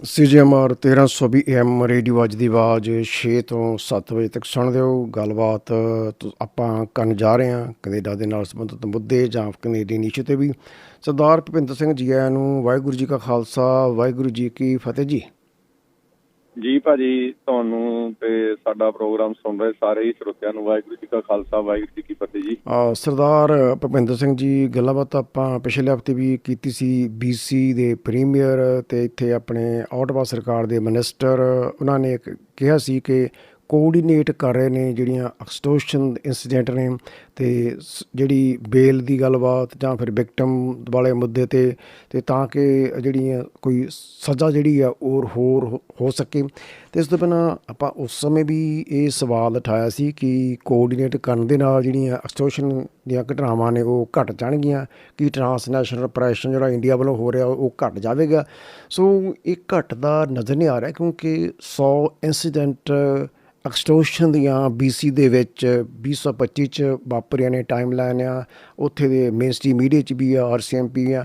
ਸੀਜੀਐਮਆਰ 1320 M radio ਅੱਜ ਦੀ ਆਵਾਜ਼ 6 ਤੋਂ 7 ਵਜੇ ਤੱਕ ਸੁਣਦੇ ਹੋ ਗੱਲਬਾਤ ਤੁ- ਆਪਾਂ ਕਰਨ ਜਾ ਰਹੇ ਹਾਂ ਕੈਨੇਡਾ ਦੇ ਨਾਲ ਸੰਬੰਧਿਤ ਮੁੱਦੇ ਜਾਂ ਕੈਨੇਡੀਅਨ ਇਸ਼ੂ ਤੇ ਵੀ। ਸਰਦਾਰ ਭੁਪਿੰਦਰ ਸਿੰਘ ਜੀ ਆਇਆਂ ਨੂੰ ਵਾਹਿਗੁਰੂ ਜੀ ਕਾ ਖਾਲਸਾ, ਵਾਹਿਗੁਰੂ ਜੀ ਕੀ ਫਤਿਹ ਜੀ। ਜੀ ਭਾਜੀ, ਤੁਹਾਨੂੰ ਤੇ ਸਾਡਾ ਪ੍ਰੋਗਰਾਮ ਸੁਣ ਰਹੇ ਸਾਰੇ ਹੀ ਸਰੋਤਿਆਂ ਨੂੰ, ਵਾਹਿਗੁਰੂ ਜੀ ਕਾ ਖਾਲਸਾ, ਵਾਹਿਗੁਰੂ ਜੀ ਕੀ ਫਤਿਹ ਜੀ। ਸਰਦਾਰ ਭੁਪਿੰਦਰ ਸਿੰਘ ਜੀ ਗੱਲਾਂ ਬਾਤਾਂ ਆਪਾਂ ਪਿਛਲੇ ਹਫ਼ਤੇ ਵੀ ਕੀਤੀ ਸੀ ਬੀਸੀ ਦੇ ਪ੍ਰੀਮੀਅਰ ਤੇ ਇੱਥੇ ਆਪਣੇ ਆਊਟਵਾ ਸਰਕਾਰ ਦੇ ਮਿਨਿਸਟਰ ਉਹਨਾਂ ਨੇ ਕਿਹਾ ਸੀ ਕਿ ਕੋਆਰਡੀਨੇਟ ਕਰ ਰਹੇ ਨੇ ਜਿਹੜੀਆਂ ਐਕਸਟੋਰਸ਼ਨ ਇਨਸੀਡੈਂਟ ਨੇ ਤੇ ਸ- ਜਿਹੜੀ ਬੇਲ ਦੀ ਗੱਲਬਾਤ ਜਾਂ ਫਿਰ ਵਿਕਟਮ ਵਾਲੇ ਮੁੱਦੇ ਤੇ ਤੇ ਤਾਂ ਕਿ ਜਿਹੜੀਆਂ ਕੋਈ ਸਜ਼ਾ ਜਿਹੜੀ ਆ ਹੋਰ ਹੋਰ ਹੋ- ਹੋ ਸਕੇ। ਤੇ ਇਸ ਤੋਂ ਬਿਨਾਂ ਆਪਾਂ ਉਸ ਸਮੇਂ ਵੀ ਇਹ ਸਵਾਲ ਉਠਾਇਆ ਸੀ ਕਿ ਕੋਆਰਡੀਨੇਟ ਕਰਨ ਦੇ ਨਾਲ ਜਿਹੜੀਆਂ ਐਕਸਟੋਰਸ਼ਨ ਦੀਆਂ ਘਟਨਾਵਾਂ ਨੇ ਉਹ ਘਟ ਜਾਣਗੀਆਂ, ਕਿ ਟ੍ਰਾਂਸਨੈਸ਼ਨਲ ਆਪਰੇਸ਼ਨ ਜਿਹੜਾ ਇੰਡੀਆ ਵੱਲੋਂ ਹੋ ਰਿਹਾ ਉਹ ਘਟ ਜਾਵੇਗਾ। ਸੋ ਇਹ ਘਟਦਾ ਨਜ਼ਰ ਨਹੀਂ ਆ ਰਿਹਾ ਕਿਉਂਕਿ 100 ਇਨਸੀਡੈਂਟ ਐਕਸਟੋਰਸ਼ਨ ਦੀਆਂ ਬੀਸੀ ਦੇ ਵਿੱਚ 2025 ਚ ਵਾਪਰਿਆ ਨੇ ਟਾਈਮਲਾਈਨ ਆ, ਉੱਥੇ ਦੇ ਮੇਨਸਟ੍ਰੀਮ ਮੀਡੀਆ ਚ ਵੀ ਆ ਆਰਸੀਐਮਪੀ ਆ।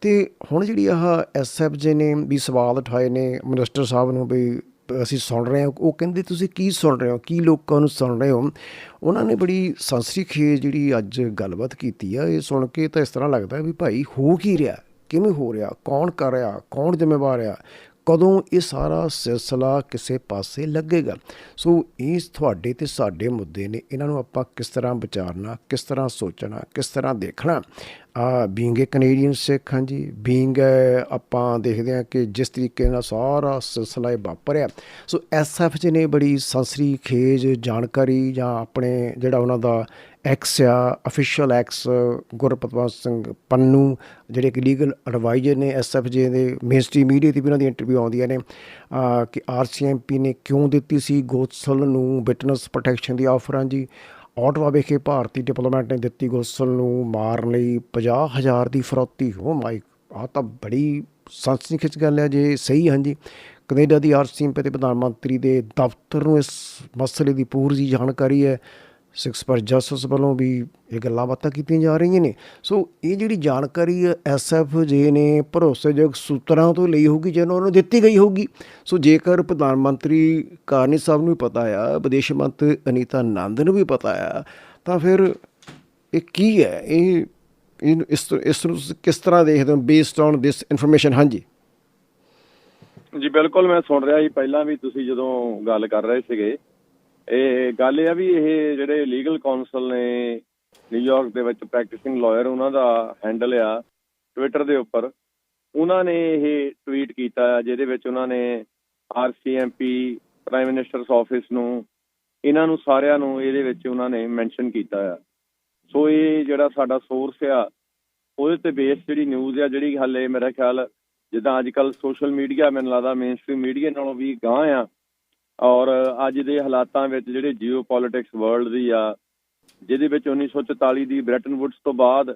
ਤੇ ਹੁਣ ਜਿਹੜੀ ਆਹ ਐਸਐਫਜੇ ਨੇ ਵੀ ਸਵਾਲ ਉਠਾਏ ਨੇ ਮਿਨਿਸਟਰ ਸਾਹਿਬ ਨੂੰ ਵੀ ਅਸੀਂ ਸੁਣ ਰਹੇ ਹਾਂ, ਉਹ ਕਹਿੰਦੇ ਤੁਸੀਂ ਕੀ ਸੁਣ ਰਹੇ ਹੋ, ਕੀ ਲੋਕਾਂ ਨੂੰ ਸੁਣ ਰਹੇ ਹੋ? ਉਹਨਾਂ ਨੇ ਬੜੀ ਸੰਸਰੀ ਖੇ ਜਿਹੜੀ ਅੱਜ ਗੱਲਬਾਤ ਕੀਤੀ ਆ, ਇਹ ਸੁਣ ਕੇ ਤਾਂ ਇਸ ਤਰ੍ਹਾਂ ਲੱਗਦਾ ਵੀ ਭਾਈ ਹੋ ਕੀ ਰਿਹਾ? ਕਿਵੇਂ ਹੋ ਰਿਹਾ? ਕੌਣ ਕਰ ਰਿਹਾ? ਕੌਣ ਜ਼ਿੰਮੇਵਾਰ ਆ ਕਦੋਂ ਇਹ ਸਾਰਾ ਸਿਲਸਿਲਾ ਕਿਸੇ ਪਾਸੇ ਲੱਗੇਗਾ? ਸੋ ਇਸ ਤੁਹਾਡੇ ਤੇ ਸਾਡੇ ਮੁੱਦੇ ਨੇ। ਇਹਨਾਂ ਨੂੰ ਆਪਾਂ ਕਿਸ ਤਰ੍ਹਾਂ ਵਿਚਾਰਨਾ, ਕਿਸ ਤਰ੍ਹਾਂ ਸੋਚਣਾ, ਕਿਸ ਤਰ੍ਹਾਂ ਦੇਖਣਾ? ਆ ਬੀਇੰਗ ਏ ਕੈਨੇਡੀਅਨ ਸਿੱਖ ਹਾਂਜੀ। ਬੀਇੰਗ ਆਪਾਂ ਦੇਖਦੇ ਹਾਂ ਕਿ ਜਿਸ ਤਰੀਕੇ ਨਾਲ ਸਾਰਾ ਸਿਲਸਿਲਾ ਇਹ ਵਾਪਰਿਆ। ਸੋ ਐਸਐਫ ਜੀ ਨੇ ਬੜੀ ਸੰਸਰੀ ਖੇਜ, ਜਾਣਕਾਰੀ ਜਾਂ ਆਪਣੇ ਜਿਹੜਾ ਉਹਨਾਂ ਦਾ ਐਕਸ ਆ ਅਫੀਸ਼ੀਅਲ ਐਕਸ ਗੁਰਪਤਵੰਤ ਸਿੰਘ ਪੰਨੂ, ਜਿਹੜੇ ਕਿ ਲੀਗਲ ਐਡਵਾਈਜ਼ਰ ਨੇ ਐਸਐਫਜੇ ਦੇ ਮੇਨਸਟ੍ਰੀਮ ਮੀਡੀਆ ਤੇ ਵੀ ਉਹਨਾਂ ਦੀ ਇੰਟਰਵਿਊ ਆਉਂਦੀਆਂ ਨੇ। ਅਹ ਕਿ ਆਰਸੀਐਮਪੀ ਨੇ ਕਿਉਂ ਦਿੱਤੀ ਸੀ ਗੋਸਲ ਨੂੰ ਵਿਟਨੈਸ ਪ੍ਰੋਟੈਕਸ਼ਨ ਦੀ ਆਫਰਾਂ ਜੀ ਆਟਵਾ ਵਿਖੇ ਭਾਰਤੀ ਡਿਪਲੋਮੈਟ ਨੇ ਦਿੱਤੀ ਗੋਸਲ ਨੂੰ ਮਾਰਨ ਲਈ 50000 ਦੀ ਫਰੌਤੀ। ਹੋ oh ਮਾਈ ਆ ਤਾਂ ਬੜੀ ਸਨਸਨੀਖਿਤ ਗੱਲ ਹੈ, ਜੇ ਸਹੀ ਹਾਂਜੀ। ਕੈਨੇਡਾ ਦੀ ਆਰਸੀਐਮਪੀ ਤੇ ਪ੍ਰਧਾਨ ਮੰਤਰੀ ਦੇ ਦਫ਼ਤਰ ਨੂੰ ਇਸ ਮਸਲੇ ਦੀ ਪੂਰੀ ਜਾਣਕਾਰੀ ਹੈ। ਸਿਕਸ ਪਰ ਜਸਟਿਸ ਵੱਲੋਂ ਵੀ ਇਹ ਗੱਲਾਂ ਬਾਤਾਂ ਕੀਤੀਆਂ ਜਾ ਰਹੀਆਂ ਨੇ। ਸੋ ਇਹ ਜਿਹੜੀ ਜਾਣਕਾਰੀ ਐਸਐਫ ਜੇ ਨੇ ਭਰੋਸੇਯੋਗ ਸੂਤਰਾਂ ਤੋਂ ਲਈ ਹੋਊਗੀ ਜਿਹਨਾਂ ਨੂੰ ਦਿੱਤੀ ਗਈ ਹੋਊਗੀ। ਸੋ ਜੇਕਰ ਪ੍ਰਧਾਨ ਮੰਤਰੀ ਕਾਰਨੀ ਸਾਹਿਬ ਨੂੰ ਵੀ ਪਤਾ ਆ, ਵਿਦੇਸ਼ ਮੰਤਰੀ ਅਨੀਤਾ ਨੰਦ ਨੂੰ ਵੀ ਪਤਾ ਆ, ਤਾਂ ਫਿਰ ਇਹ ਕੀ ਹੈ? ਇਹ ਇਹਨੂੰ- ਇਸ ਇਸ ਨੂੰ ਕਿਸ ਤਰ੍ਹਾਂ ਦੇਖਦੇ ਹੋ ਬੇਸਡ ਔਨ ਦਿਸ ਇਨਫੋਰਮੇਸ਼ਨ ਹਾਂਜੀ। ਜੀ, ਬਿਲਕੁਲ ਮੈਂ ਸੁਣ ਰਿਹਾ ਸੀ ਪਹਿਲਾਂ ਵੀ ਤੁਸੀਂ ਜਦੋਂ ਗੱਲ ਕਰ ਰਹੇ ਸੀਗੇ ਇਹ ਗੱਲ ਇਹ ਆ ਵੀ ਇਹ ਜਿਹੜੇ ਲੀਗਲ ਕਾਉਂਸਲ ਨੇ ਨਿਊਯਾਰਕ ਦੇ ਵਿੱਚ ਪ੍ਰੈਕਟਿਸਿੰਗ ਲਾਇਰ ਉਹਨਾਂ ਦਾ ਹੈਂਡਲ ਆ ਟਵਿੱਟਰ ਦੇ ਉੱਪਰ, ਉਹਨਾਂ ਨੇ ਇਹ ਟਵੀਟ ਕੀਤਾ ਆ ਜਿਹਦੇ ਵਿੱਚ ਉਹਨਾਂ ਨੇ ਆਰਸੀਐਮਪੀ ਪ੍ਰਾਈਮ ਮਿਨਿਸਟਰਸ ਆਫਿਸ ਨੂੰ, ਇਹਨਾਂ ਨੂੰ ਸਾਰਿਆਂ ਨੂੰ ਇਹਦੇ ਵਿੱਚ ਉਹਨਾਂ ਨੇ ਮੈਂਸ਼ਨ ਕੀਤਾ ਆ। ਸੋ ਇਹ ਜਿਹੜਾ ਸਾਡਾ ਸੋਰਸ ਆ, ਉਹਦੇ ਤੇ ਬੇਸ ਜਿਹੜੀ ਨਿਊਜ਼ ਆ, ਜਿਹੜੀ ਹਾਲੇ ਮੇਰਾ ਖਿਆਲ ਜਿੱਦਾਂ ਅੱਜ ਕੱਲ ਸੋਸ਼ਲ ਮੀਡੀਆ ਮੈਨੂੰ ਲੱਗਦਾ ਮੇਨਸਟ੍ਰੀਮ ਮੀਡੀਆ ਨਾਲੋਂ ਵੀ ਗਾਂਹ ਆ ਔਰ ਅੱਜ ਦੇ ਹਾਲਾਤਾਂ ਵਿੱਚ ਜਿਹੜੇ ਜੀਓ ਵਰਲਡ ਦੀ ਆ, ਜਿਹਦੇ ਵਿੱਚ 1944 ਦੀ ਬ੍ਰੈਟਨ ਵੁਡਸ ਤੋਂ ਬਾਅਦ